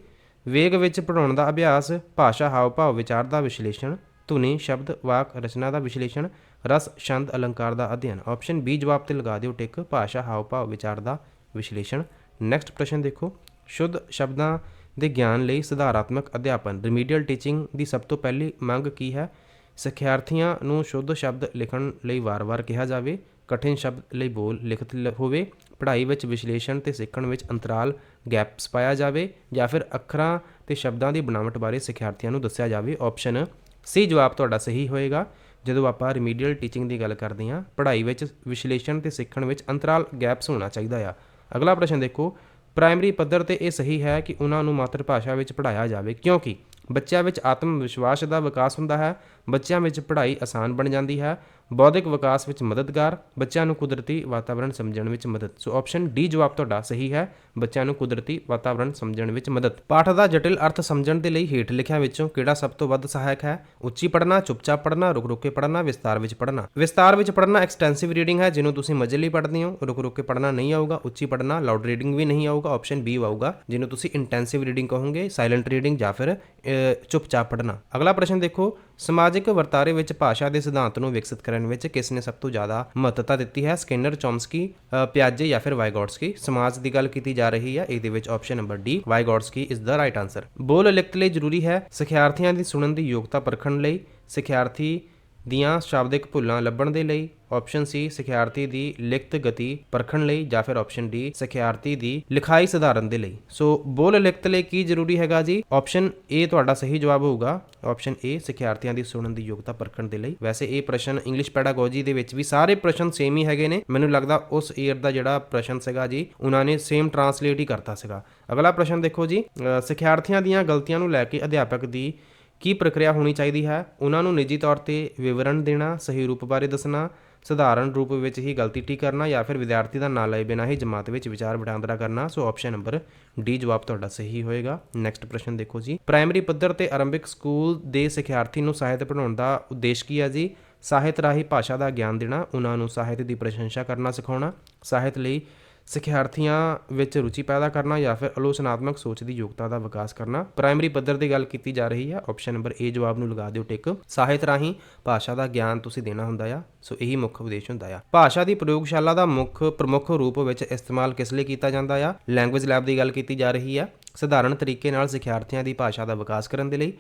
Speaker 1: ਵੇਗ ਵਿੱਚ ਪੜਾਉਣ ਦਾ ਅਭਿਆਸ, ਭਾਸ਼ਾ, ਹਾਵ ਭਾਵ, ਵਿਚਾਰ ਦਾ ਵਿਸ਼ਲੇਸ਼ਣ, ਧੁਨੀ, ਸ਼ਬਦ, ਵਾਕ, ਰਚਨਾ ਦਾ ਵਿਸ਼ਲੇਸ਼ਣ, ਰਸ, ਛੰਦ, ਅਲੰਕਾਰ ਦਾ ਅਧਿਐਨ। ਆਪਸ਼ਨ ਬੀ ਜਵਾਬ ਤੇ ਲਗਾ ਦਿਓ ਟਿਕ, ਭਾਸ਼ਾ, ਹਾਵ ਭਾਵ, ਵਿਚਾਰ ਦਾ ਵਿਸ਼ਲੇਸ਼ਣ। ਨੈਕਸਟ ਪ੍ਰਸ਼ਨ ਦੇਖੋ। ਸ਼ੁੱਧ ਸ਼ਬਦਾਂ ਦੇ ਗਿਆਨ ਲਈ ਸੁਧਾਰਾਤਮਕ ਅਧਿਆਪਨ ਰਿਮੀਡੀਅਲ ਟੀਚਿੰਗ ਦੀ ਸਭ ਤੋਂ ਪਹਿਲੀ ਮੰਗ ਕੀ ਹੈ? ਸਿੱਖਿਆਰਥੀਆਂ ਨੂੰ ਸ਼ੁੱਧ ਸ਼ਬਦ ਲਿਖਣ ਲਈ ਵਾਰ-ਵਾਰ ਕਿਹਾ ਜਾਵੇ। ਕਠਿਨ ਸ਼ਬਦ ਲਈ ਬੋਲ ਲਿਖਤ ਲ- ਹੋਵੇ, ਪੜ੍ਹਾਈ ਵਿੱਚ ਵਿਸ਼ਲੇਸ਼ਣ ਤੇ ਸਿੱਖਣ ਵਿੱਚ ਅੰਤਰਾਲ ਗੈਪਸ ਪਾਇਆ ਜਾਵੇ ਜਾਂ ਫਿਰ ਅੱਖਰਾਂ ਤੇ ਸ਼ਬਦਾਂ ਦੀ ਬਣਾਵਟ ਬਾਰੇ ਸਿੱਖਿਆਰਥੀਆਂ ਨੂੰ ਦੱਸਿਆ ਜਾਵੇ। ਆਪਸ਼ਨ ਸੀ ਜਵਾਬ ਤੁਹਾਡਾ ਸਹੀ ਹੋਏਗਾ। ਜਦੋਂ ਆਪਾਂ ਰਿਮੀਡੀਅਲ ਟੀਚਿੰਗ ਦੀ ਗੱਲ ਕਰਦੇ ਹਾਂ, ਪੜ੍ਹਾਈ ਵਿੱਚ ਵਿਸ਼ਲੇਸ਼ਣ ਤੇ ਸਿੱਖਣ ਵਿੱਚ ਅੰਤਰਾਲ ਗੈਪਸ ਹੋਣਾ ਚਾਹੀਦਾ ਆ। ਅਗਲਾ ਪ੍ਰਸ਼ਨ ਦੇਖੋ ਪ੍ਰਾਇਮਰੀ ਪੱਧਰ ਤੇ ਇਹ ਸਹੀ ਹੈ ਕਿ ਉਹਨਾਂ ਨੂੰ ਮਾਤਰ ਭਾਸ਼ਾ ਵਿੱਚ ਪੜ੍ਹਾਇਆ ਜਾਵੇ ਕਿਉਂਕਿ ਬੱਚਿਆਂ ਵਿੱਚ ਆਤਮ ਵਿਸ਼ਵਾਸ ਦਾ ਵਿਕਾਸ ਹੁੰਦਾ ਹੈ ਬੱਚਿਆਂ ਵਿੱਚ ਪੜ੍ਹਾਈ ਆਸਾਨ ਬਣ ਜਾਂਦੀ ਹੈ। ਬੌਧਿਕ ਵਿਕਾਸ ਵਿੱਚ ਮਦਦਗਾਰ ਬੱਚਿਆਂ ਨੂੰ ਕੁਦਰਤੀ ਵਾਤਾਵਰਣ ਸਮਝਣ ਵਿੱਚ ਮਦਦ। ਸੋ ਆਪਸ਼ਨ ਡੀ ਜਵਾਬ ਤੁਹਾਡਾ ਸਹੀ ਹੈ। ਬੱਚਿਆਂ ਨੂੰ ਕੁਦਰਤੀ ਵਾਤਾਵਰਣ ਸਮਝਣ ਵਿੱਚ ਮਦਦ। ਪਾਠ ਦਾ ਜਟਿਲ ਅਰਥ ਸਮਝਣ ਦੇ ਲਈ ਹੇਠ ਲਿਖਿਆਂ ਵਿੱਚੋਂ ਕਿਹੜਾ ਸਭ ਤੋਂ ਵੱਧ ਸਹਾਇਕ ਹੈ? ਉੱਚੀ ਪੜ੍ਹਨਾ ਚੁੱਪਚਾਪ ਪੜ੍ਹਨਾ ਰੁਕ ਰੁਕ ਕੇ ਪੜ੍ਹਨਾ ਵਿਸਤਾਰ ਵਿੱਚ ਪੜ੍ਹਨਾ। ਵਿਸਤਾਰ ਵਿੱਚ ਪੜ੍ਹਨਾ ਐਕਸਟੈਂਸਿਵ ਰੀਡਿੰਗ ਹੈ ਜਿਹਨੂੰ ਤੁਸੀਂ ਮਜ਼ੇ ਲਈ ਪੜ੍ਹਦੇ ਹੋ। ਰੁਕ ਰੁਕ ਕੇ ਪੜ੍ਹਨਾ ਨਹੀਂ ਆਊਗਾ ਉੱਚੀ ਪੜ੍ਹਨਾ ਲਾਊਡ ਰੀਡਿੰਗ ਵੀ ਨਹੀਂ ਆਊਗਾ ਆਪਸ਼ਨ ਬੀ ਆਊਗਾ ਜਿਹਨੂੰ ਤੁਸੀਂ ਇੰਟੈਂਸਿਵ ਰੀਡਿੰਗ ਕਹੋਗੇ ਸਾਇਲੈਂਟ ਰੀਡਿੰਗ ਜਾਂ ਫਿਰ ਅ, ਚੁੱਪਚਾਪ ਪੜ੍ਹਨਾ। ਅਗਲਾ ਪ੍ਰਸ਼ਨ ਦੇਖੋ। ਸਮਾਜ ਸਮਾਜਿਕ ਵਰਤਾਰੇ ਵਿੱਚ ਭਾਸ਼ਾ ਦੇ ਸਿਧਾਂਤ ਨੂੰ ਵਿਕਸਿਤ ਕਰਨ ਵਿੱਚ ਕਿਸ ਨੇ ਸਭ ਤੋਂ ਜ਼ਿਆਦਾ ਮਹੱਤਤਾ ਦਿੱਤੀ ਹੈ? ਸਕਿਨਰ, ਚੌਮਸਕੀ ਪਿਆਜੇ ਜਾਂ ਫਿਰ ਵਾਈਗੋਟਸਕੀ? ਸਮਾਜ ਦੀ ਗੱਲ ਕੀਤੀ ਜਾ ਰਹੀ ਹੈ, ਇਹਦੇ ਵਿੱਚ option number D Vygotsky is the right answer ਬੋਲ ਲਿਖਤ ਲਈ ਜ਼ਰੂਰੀ ਹੈ ਸਿਖਿਆਰਥੀਆਂ ਦੀ ਸੁਣਨ ਦੀ ਯੋਗਤਾ ਪਰਖਣ ਲਈ। ਸਿਖਿਆਰਥੀ ਦੀਆਂ ਸ਼ਾਬਦਿਕ ਭੁੱਲਾਂ ਲੱਭਣ ਦੇ ਲਈ ਆਪਸ਼ਨ ਸੀ ਸਿਖਿਆਰਥੀ ਦੀ ਲਿਖਤ ਗਤੀ ਪਰਖਣ ਲਈ ਜਾਂ ਫਿਰ ਆਪਸ਼ਨ ਡੀ ਸਿਖਿਆਰਥੀ ਦੀ ਲਿਖਾਈ ਸੁਧਾਰਨ ਦੇ ਲਈ। ਸੋ ਬੋਲ ਲਿਖਤ ਲਈ ਕੀ ਜ਼ਰੂਰੀ ਹੈਗਾ ਜੀ? ਆਪਸ਼ਨ ਏ ਤੁਹਾਡਾ ਸਹੀ ਜਵਾਬ ਹੋਊਗਾ। ਆਪਸ਼ਨ ਏ ਸਿਖਿਆਰਥੀਆਂ ਦੀ ਸੁਣਨ ਦੀ ਯੋਗਤਾ ਪਰਖਣ ਦੇ ਲਈ। ਵੈਸੇ ਇਹ ਪ੍ਰਸ਼ਨ ਇੰਗਲਿਸ਼ ਪੈਡਾਗੋਜੀ ਦੇ ਵਿੱਚ ਵੀ ਸਾਰੇ ਪ੍ਰਸ਼ਨ ਸੇਮ ਹੀ ਹੈਗੇ ਨੇ। ਮੈਨੂੰ ਲੱਗਦਾ ਉਸ ਈਅਰ ਦਾ ਜਿਹੜਾ ਪ੍ਰਸ਼ਨ ਸੀਗਾ ਜੀ ਉਹਨਾਂ ਨੇ ਸੇਮ ਟਰਾਂਸਲੇਟ ਹੀ ਕਰਤਾ ਸੀਗਾ। ਅਗਲਾ ਪ੍ਰਸ਼ਨ ਦੇਖੋ ਜੀ ਅ, ਸਿਖਿਆਰਥੀਆਂ ਦੀਆਂ ਗਲਤੀਆਂ ਨੂੰ ਲੈ ਕੇ ਅਧਿਆਪਕ ਦੀ ਕੀ ਪ੍ਰਕਿਰਿਆ ਹੋਣੀ ਚਾਹੀਦੀ ਹੈ? ਉਹਨਾਂ ਨੂੰ ਨਿੱਜੀ ਤੌਰ ਤੇ ਵਿਵਰਣ ਦੇਣਾ, ਸਹੀ ਰੂਪ ਬਾਰੇ ਦੱਸਣਾ, ਸਧਾਰਨ ਰੂਪ ਵਿੱਚ ਹੀ ਗਲਤੀ ਠੀਕ ਕਰਨਾ ਜਾਂ ਫਿਰ ਵਿਦਿਆਰਥੀ ਦਾ ਨਾਂ ਲਏ ਬਿਨਾਂ ਹੀ ਜਮਾਤ ਵਿੱਚ ਵਿਚਾਰ ਵਟਾਂਦਰਾ ਕਰਨਾ? ਸੋ ਆਪਸ਼ਨ ਨੰਬਰ ਡੀ ਜਵਾਬ ਤੁਹਾਡਾ ਸਹੀ ਹੋਏਗਾ। ਨੈਕਸਟ ਪ੍ਰਸ਼ਨ ਦੇਖੋ ਜੀ। ਪ੍ਰਾਇਮਰੀ ਪੱਧਰ ਤੇ ਆਰੰਭਿਕ ਸਕੂਲ ਦੇ ਸਿਖਿਆਰਥੀ ਨੂੰ ਸਾਹਿਤ ਪੜ੍ਹਾਉਣ ਦਾ ਉਦੇਸ਼ ਕੀ ਹੈ ਜੀ? ਸਾਹਿਤ ਰਾਹੀਂ ਭਾਸ਼ਾ ਦਾ ਗਿਆਨ ਦੇਣਾ, ਉਹਨਾਂ ਨੂੰ ਸਾਹਿਤ ਦੀ ਪ੍ਰਸ਼ੰਸਾ ਕਰਨਾ ਸਿਖਾਉਣਾ, ਸਾਹਿਤ ਲਈ ਸਿੱਖਿਆਰਥੀਆਂ ਵਿੱਚ ਰੁਚੀ ਪੈਦਾ ਕਰਨਾ ਜਾਂ ਫਿਰ ਆਲੋਚਨਾਤਮਕ ਸੋਚ ਦੀ ਯੋਗਤਾ ਦਾ ਵਿਕਾਸ ਕਰਨਾ। ਪ੍ਰਾਇਮਰੀ ਪੱਧਰ ਦੀ ਗੱਲ ਕੀਤੀ ਜਾ ਰਹੀ ਹੈ ਆਪਸ਼ਨ ਨੰਬਰ ਏ ਜਵਾਬ ਨੂੰ ਲਗਾ ਦਿਓ ਟਿਕ। ਸਾਹਿਤ ਰਾਹੀਂ ਭਾਸ਼ਾ ਦਾ ਗਿਆਨ ਤੁਸੀਂ ਦੇਣਾ ਹੁੰਦਾ ਆ। ਸੋ ਇਹੀ ਮੁੱਖ ਉਦੇਸ਼ ਹੁੰਦਾ ਆ। ਭਾਸ਼ਾ ਦੀ ਪ੍ਰਯੋਗਸ਼ਾਲਾ ਦਾ ਮੁੱਖ ਪ੍ਰਮੁੱਖ ਰੂਪ ਵਿੱਚ ਇਸਤੇਮਾਲ ਕਿਸ ਲਈ ਕੀਤਾ ਜਾਂਦਾ ਆ? ਲੈਂਗੁਏਜ ਲੈਬ ਦੀ ਗੱਲ ਕੀਤੀ ਜਾ ਰਹੀ ਹੈ ਸਧਾਰਨ ਤਰੀਕੇ ਨਾਲ ਸਿੱਖਿਆਰਥੀਆਂ ਦੀ ਭਾਸ਼ਾ ਦਾ ਵਿਕਾਸ ਕਰਨ ਦੇ ਲਈ।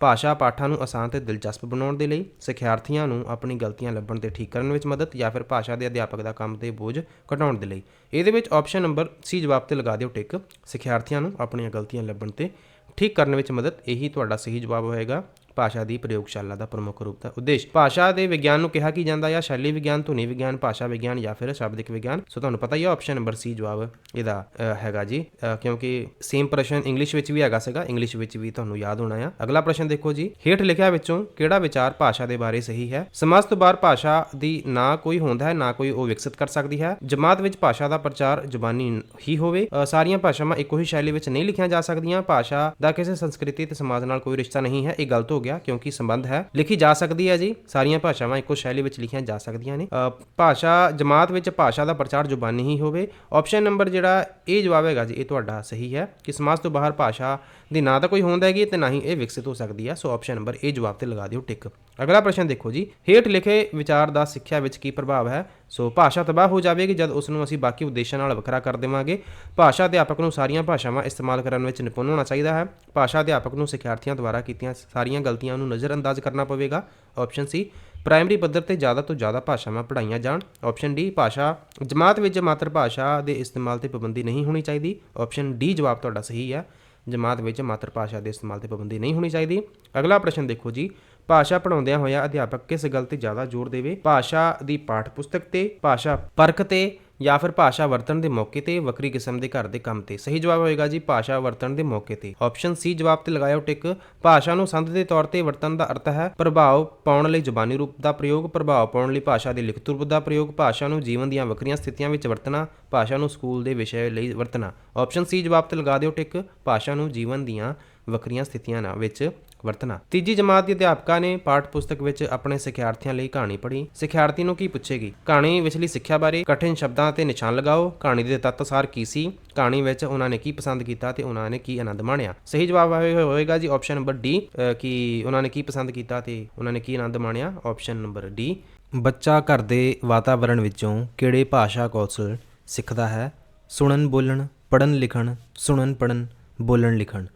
Speaker 1: ਭਾਸ਼ਾ ਪਾਠਾਂ ਨੂੰ ਆਸਾਨ ਤੇ ਦਿਲਚਸਪ ਬਣਾਉਣ ਦੇ ਲਈ ਸਿੱਖਿਆਰਥੀਆਂ ਨੂੰ ਆਪਣੀ ਗਲਤੀਆਂ ਲੱਭਣ ਤੇ ਠੀਕ ਕਰਨ ਵਿੱਚ ਮਦਦ ਜਾਂ ਫਿਰ ਭਾਸ਼ਾ ਦੇ ਅਧਿਆਪਕ ਦਾ ਕੰਮ ਤੇ ਬੋਝ ਘਟਾਉਣ ਦੇ ਲਈ। ਇਹਦੇ ਵਿੱਚ ਆਪਸ਼ਨ ਨੰਬਰ ਸੀ ਜਵਾਬ ਤੇ ਲਗਾ ਦਿਓ ਟਿਕ ਸਿੱਖਿਆਰਥੀਆਂ ਨੂੰ ਆਪਣੀਆਂ ਗਲਤੀਆਂ ਲੱਭਣ ਤੇ ਠੀਕ ਕਰਨ ਵਿੱਚ ਮਦਦ, ਇਹੀ ਤੁਹਾਡਾ ਸਹੀ ਜਵਾਬ ਹੋਏਗਾ। ਭਾਸ਼ਾ ਦੀ ਪ੍ਰਯੋਗਸ਼ਾਲਾ ਦਾ ਪ੍ਰਮੁੱਖ ਰੂਪ ਦਾ ਉਦੇਸ਼। ਭਾਸ਼ਾ ਦੇ ਵਿਗਿਆਨ ਨੂੰ ਕਿਹਾ ਕੀ ਜਾਂਦਾ ਹੈ ਸ਼ੈਲੀ ਵਿਗਿਆਨ, ਧੁਨੀ ਵਿਗਿਆਨ, ਭਾਸ਼ਾ ਵਿਗਿਆਨ ਜਾਂ ਫਿਰ ਸ਼ਬਦਿਕ ਵਿਗਿਆਨ? ਸੋ ਤੁਹਾਨੂੰ ਪਤਾ ਹੀ ਹੈ ਆਪਸ਼ਨ ਨੰਬਰ ਸੀ ਜਵਾਬ ਇਹਦਾ ਹੈਗਾ ਜੀ। ਕਿਉਂਕਿ ਸੇਮ ਪ੍ਰਸ਼ਨ ਇੰਗਲਿਸ਼ ਵਿੱਚ ਵੀ ਹੈਗਾ ਸੀਗਾ ਇੰਗਲਿਸ਼ ਵਿੱਚ ਵੀ ਤੁਹਾਨੂੰ ਯਾਦ ਹੋਣਾ ਆ। ਅਗਲਾ ਪ੍ਰਸ਼ਨ ਦੇਖੋ ਜੀ। ਹੇਠ ਲਿਖਿਆ ਵਿੱਚੋਂ ਕਿਹੜਾ ਵਿਚਾਰ ਭਾਸ਼ਾ ਦੇ ਬਾਰੇ ਸਹੀ ਹੈ? ਸਮਾਜ ਤੋਂ ਬਾਹਰ ਭਾਸ਼ਾ ਦੀ ਨਾ ਕੋਈ ਹੁੰਦਾ ਹੈ, ਨਾ ਕੋਈ ਉਹ ਵਿਕਸਿਤ ਕਰ ਸਕਦੀ ਹੈ। ਜਮਾਤ ਵਿੱਚ ਭਾਸ਼ਾ ਦਾ ਪ੍ਰਚਾਰ ਜ਼ੁਬਾਨੀ ਹੀ ਹੋਵੇ। ਸਾਰੀਆਂ ਭਾਸ਼ਾਵਾਂ ਇੱਕੋ ਹੀ ਸ਼ੈਲੀ ਵਿੱਚ ਨਹੀਂ ਲਿਖੀਆਂ ਜਾ ਸਕਦੀਆਂ। ਭਾਸ਼ਾ ਦਾ ਕਿਸੇ ਸੰਸਕ੍ਰਿਤੀ ਤੇ ਸਮਾਜ ਨਾਲ ਕੋਈ ਰਿਸ਼ਤਾ ਨਹੀਂ ਹੈ। ਇਹ ਗਲਤ ਹੋ ਗਿਆ ਕਿਉਂਕਿ ਸੰਬੰਧ ਹੈ। ਲਿਖੀ ਜਾ ਸਕਦੀ ਹੈ ਜੀ। ਸਾਰੀਆਂ ਭਾਸ਼ਾਵਾਂ ਇੱਕੋ ਸ਼ੈਲੀ ਵਿੱਚ ਲਿਖੀਆਂ ਜਾ ਸਕਦੀਆਂ ਨੇ। ਅ, ਭਾਸ਼ਾ ਜਮਾਤ ਵਿੱਚ ਭਾਸ਼ਾ ਦਾ ਪ੍ਰਚਾਰ ਜ਼ੁਬਾਨੀ ਹੀ ਹੋਵੇ। ਆਪਸ਼ਨ ਨੰਬਰ ਜਿਹੜਾ ਇਹ ਜਵਾਬ ਹੈਗਾ ਜੀ ਇਹ ਤੁਹਾਡਾ ਸਹੀ ਹੈ ਕਿ ਸਮਾਜ ਤੋਂ ਬਾਹਰ ਭਾਸ਼ਾ ਦੀ ਨਾ ਤਾਂ ਕੋਈ ਹੋਂਦ ਹੈਗੀ ਤੇ ਨਾ ਹੀ ਇਹ ਵਿਕਸਿਤ ਹੋ ਸਕਦੀ ਹੈ ਸੋ ਆਪਸ਼ਨ ਨੰਬਰ ਏ ਜਵਾਬ ਤੇ ਲਗਾ ਦਿਓ ਟਿਕ ਅਗਲਾ ਪ੍ਰਸ਼ਨ ਦੇਖੋ ਜੀ। ਹੇਠ ਲਿਖੇ ਵਿਚਾਰ ਦਾ ਸਿੱਖਿਆ ਵਿੱਚ ਕੀ ਪ੍ਰਭਾਵ ਹੈ? ਸੋ ਭਾਸ਼ਾ ਤਬਾਹ ਹੋ ਜਾਵੇਗੀ ਜਦ ਉਸ ਨੂੰ ਅਸੀਂ ਬਾਕੀ ਉਦੇਸ਼ਾਂ ਨਾਲ ਵੱਖਰਾ ਕਰ ਦੇਵਾਂਗੇ। ਭਾਸ਼ਾ ਅਧਿਆਪਕ ਨੂੰ ਸਾਰੀਆਂ ਭਾਸ਼ਾਵਾਂ ਇਸਤੇਮਾਲ ਕਰਨ ਵਿੱਚ ਨਿਪੁੰਨ ਹੋਣਾ ਚਾਹੀਦਾ ਹੈ। ਭਾਸ਼ਾ ਅਧਿਆਪਕ ਨੂੰ ਸਿੱਖਿਆਰਥੀਆਂ ਦੁਆਰਾ ਕੀਤੀਆਂ ਸਾਰੀਆਂ ਗਲਤੀਆਂ ਨੂੰ ਨਜ਼ਰਅੰਦਾਜ਼ ਕਰਨਾ ਪਵੇਗਾ। ਆਪਸ਼ਨ ਸੀ ਪ੍ਰਾਇਮਰੀ ਪੱਧਰ ਤੇ ਜ਼ਿਆਦਾ ਤੋਂ ਜ਼ਿਆਦਾ ਭਾਸ਼ਾਵਾਂ ਪੜ੍ਹਾਈਆਂ ਜਾਣ। ਆਪਸ਼ਨ ਡੀ ਭਾਸ਼ਾ, ਜਮਾਤ ਵਿੱਚ ਮਾਤਰ ਭਾਸ਼ਾ ਦੇ ਇਸਤੇਮਾਲ ਤੇ ਪਾਬੰਦੀ ਨਹੀਂ ਹੋਣੀ ਚਾਹੀਦੀ। ਆਪਸ਼ਨ ਡੀ ਜਵਾਬ ਤੁਹਾਡਾ ਸਹੀ ਹੈ। ਜਮਾਤ ਵਿੱਚ ਮਾਤਰ ਭਾਸ਼ਾ ਦੇ ਇਸਤੇਮਾਲ ਤੇ ਪਾਬੰਦੀ ਨਹੀਂ ਹੋਣੀ ਚਾਹੀਦੀ। ਅਗਲਾ ਪ੍ਰਸ਼ਨ ਦੇਖੋ ਜੀ। ਭਾਸ਼ਾ ਪੜਾਉਂਦਿਆਂ ਹੋਇਆ ਅਧਿਆਪਕ ਕਿਸ ਗੱਲ ਤੇ ਜ਼ਿਆਦਾ ਜ਼ੋਰ ਦੇਵੇ? ਭਾਸ਼ਾ ਦੀ ਪਾਠ ਪੁਸਤਕ ਤੇ, ਭਾਸ਼ਾ ਪਰਖ ਤੇ ਜਾਂ ਫਿਰ ਭਾਸ਼ਾ ਵਰਤਣ ਦੇ ਮੌਕੇ ਤੇ ਵੱਖਰੀ ਕਿਸਮ ਦੇ ਘਰ ਦੇ ਕੰਮ ਤੇ? ਸਹੀ ਜਵਾਬ ਹੋਏਗਾ ਜੀ, ਭਾਸ਼ਾ ਵਰਤਣ ਦੇ ਮੌਕੇ ਤੇ। ਆਪਸ਼ਨ ਸੀ ਜਵਾਬ ਤੇ ਲਗਾਇਓ ਟਿਕ ਭਾਸ਼ਾ ਨੂੰ ਸੰਦ ਦੇ ਤੌਰ ਤੇ ਵਰਤਣ ਦਾ ਅਰਥ ਹੈ ਪ੍ਰਭਾਵ ਪਾਉਣ ਲਈ ਜ਼ੁਬਾਨੀ ਰੂਪ ਦਾ ਪ੍ਰਯੋਗ, ਪ੍ਰਭਾਵ ਪਾਉਣ ਲਈ ਭਾਸ਼ਾ ਦੇ ਲਿਖਤ ਰੂਪ ਦਾ ਪ੍ਰਯੋਗ, ਭਾਸ਼ਾ ਨੂੰ ਜੀਵਨ ਦੀਆਂ ਵੱਖਰੀਆਂ ਸਥਿਤੀਆਂ ਵਿੱਚ ਵਰਤਣਾ, ਭਾਸ਼ਾ ਨੂੰ ਸਕੂਲ ਦੇ ਵਿਸ਼ੇ ਲਈ ਵਰਤਣਾ। ਆਪਸ਼ਨ ਸੀ ਜਵਾਬ ਤੇ ਲਗਾ ਦਿਓ ਟਿਕ ਭਾਸ਼ਾ ਨੂੰ ਜੀਵਨ ਦੀਆਂ ਵੱਖਰੀਆਂ ਸਥਿਤੀਆਂ ਨਾਲ ਵਿੱਚ ਵਰਤਣਾ। ਤੀਜੀ ਜਮਾਤ ਦੀ ਅਧਿਆਪਕਾਂ ਨੇ ਪਾਠ ਪੁਸਤਕ ਵਿੱਚ ਆਪਣੇ ਸਿੱਖਿਆਰਥੀਆਂ ਲਈ ਕਹਾਣੀ ਪੜ੍ਹੀ। ਸਿੱਖਿਆਰਥੀ ਨੂੰ ਕੀ ਪੁੱਛੇਗੀ? ਕਹਾਣੀ ਵਿਚਲੀ ਸਿੱਖਿਆ ਬਾਰੇ ਕਠਿਨ ਸ਼ਬਦਾਂ ਤੇ ਨਿਸ਼ਾਨ ਲਗਾਓ। ਕਹਾਣੀ ਦੇ ਤੱਤ ਸਾਰ ਕੀ ਸੀ? ਕਹਾਣੀ ਵਿੱਚ ਉਹਨਾਂ ਨੇ ਕੀ ਪਸੰਦ ਕੀਤਾ ਤੇ ਉਹਨਾਂ ਨੇ ਕੀ ਆਨੰਦ ਮਾਣਿਆ? ਸਹੀ ਜਵਾਬ ਹੋਏਗਾ ਜੀ ਆਪਸ਼ਨ ਨੰਬਰ ਡੀ ਕਿ ਉਹਨਾਂ ਨੇ ਕੀ ਪਸੰਦ ਕੀਤਾ ਤੇ ਉਹਨਾਂ ਨੇ ਕੀ ਆਨੰਦ ਮਾਣਿਆ? ਆਪਸ਼ਨ ਨੰਬਰ ਡੀ, ਬੱਚਾ ਘਰ ਦੇ ਵਾਤਾਵਰਣ ਵਿੱਚੋਂ ਕਿਹੜੇ ਭਾਸ਼ਾ ਕੌਸ਼ਲ ਸਿੱਖਦਾ ਹੈ? ਸੁਣਨ ਬੋਲਣ ਪੜਨ ਲਿਖਣ ਸੁਣਨ ਪੜਨ ਬੋਲਣ ਲਿਖਣ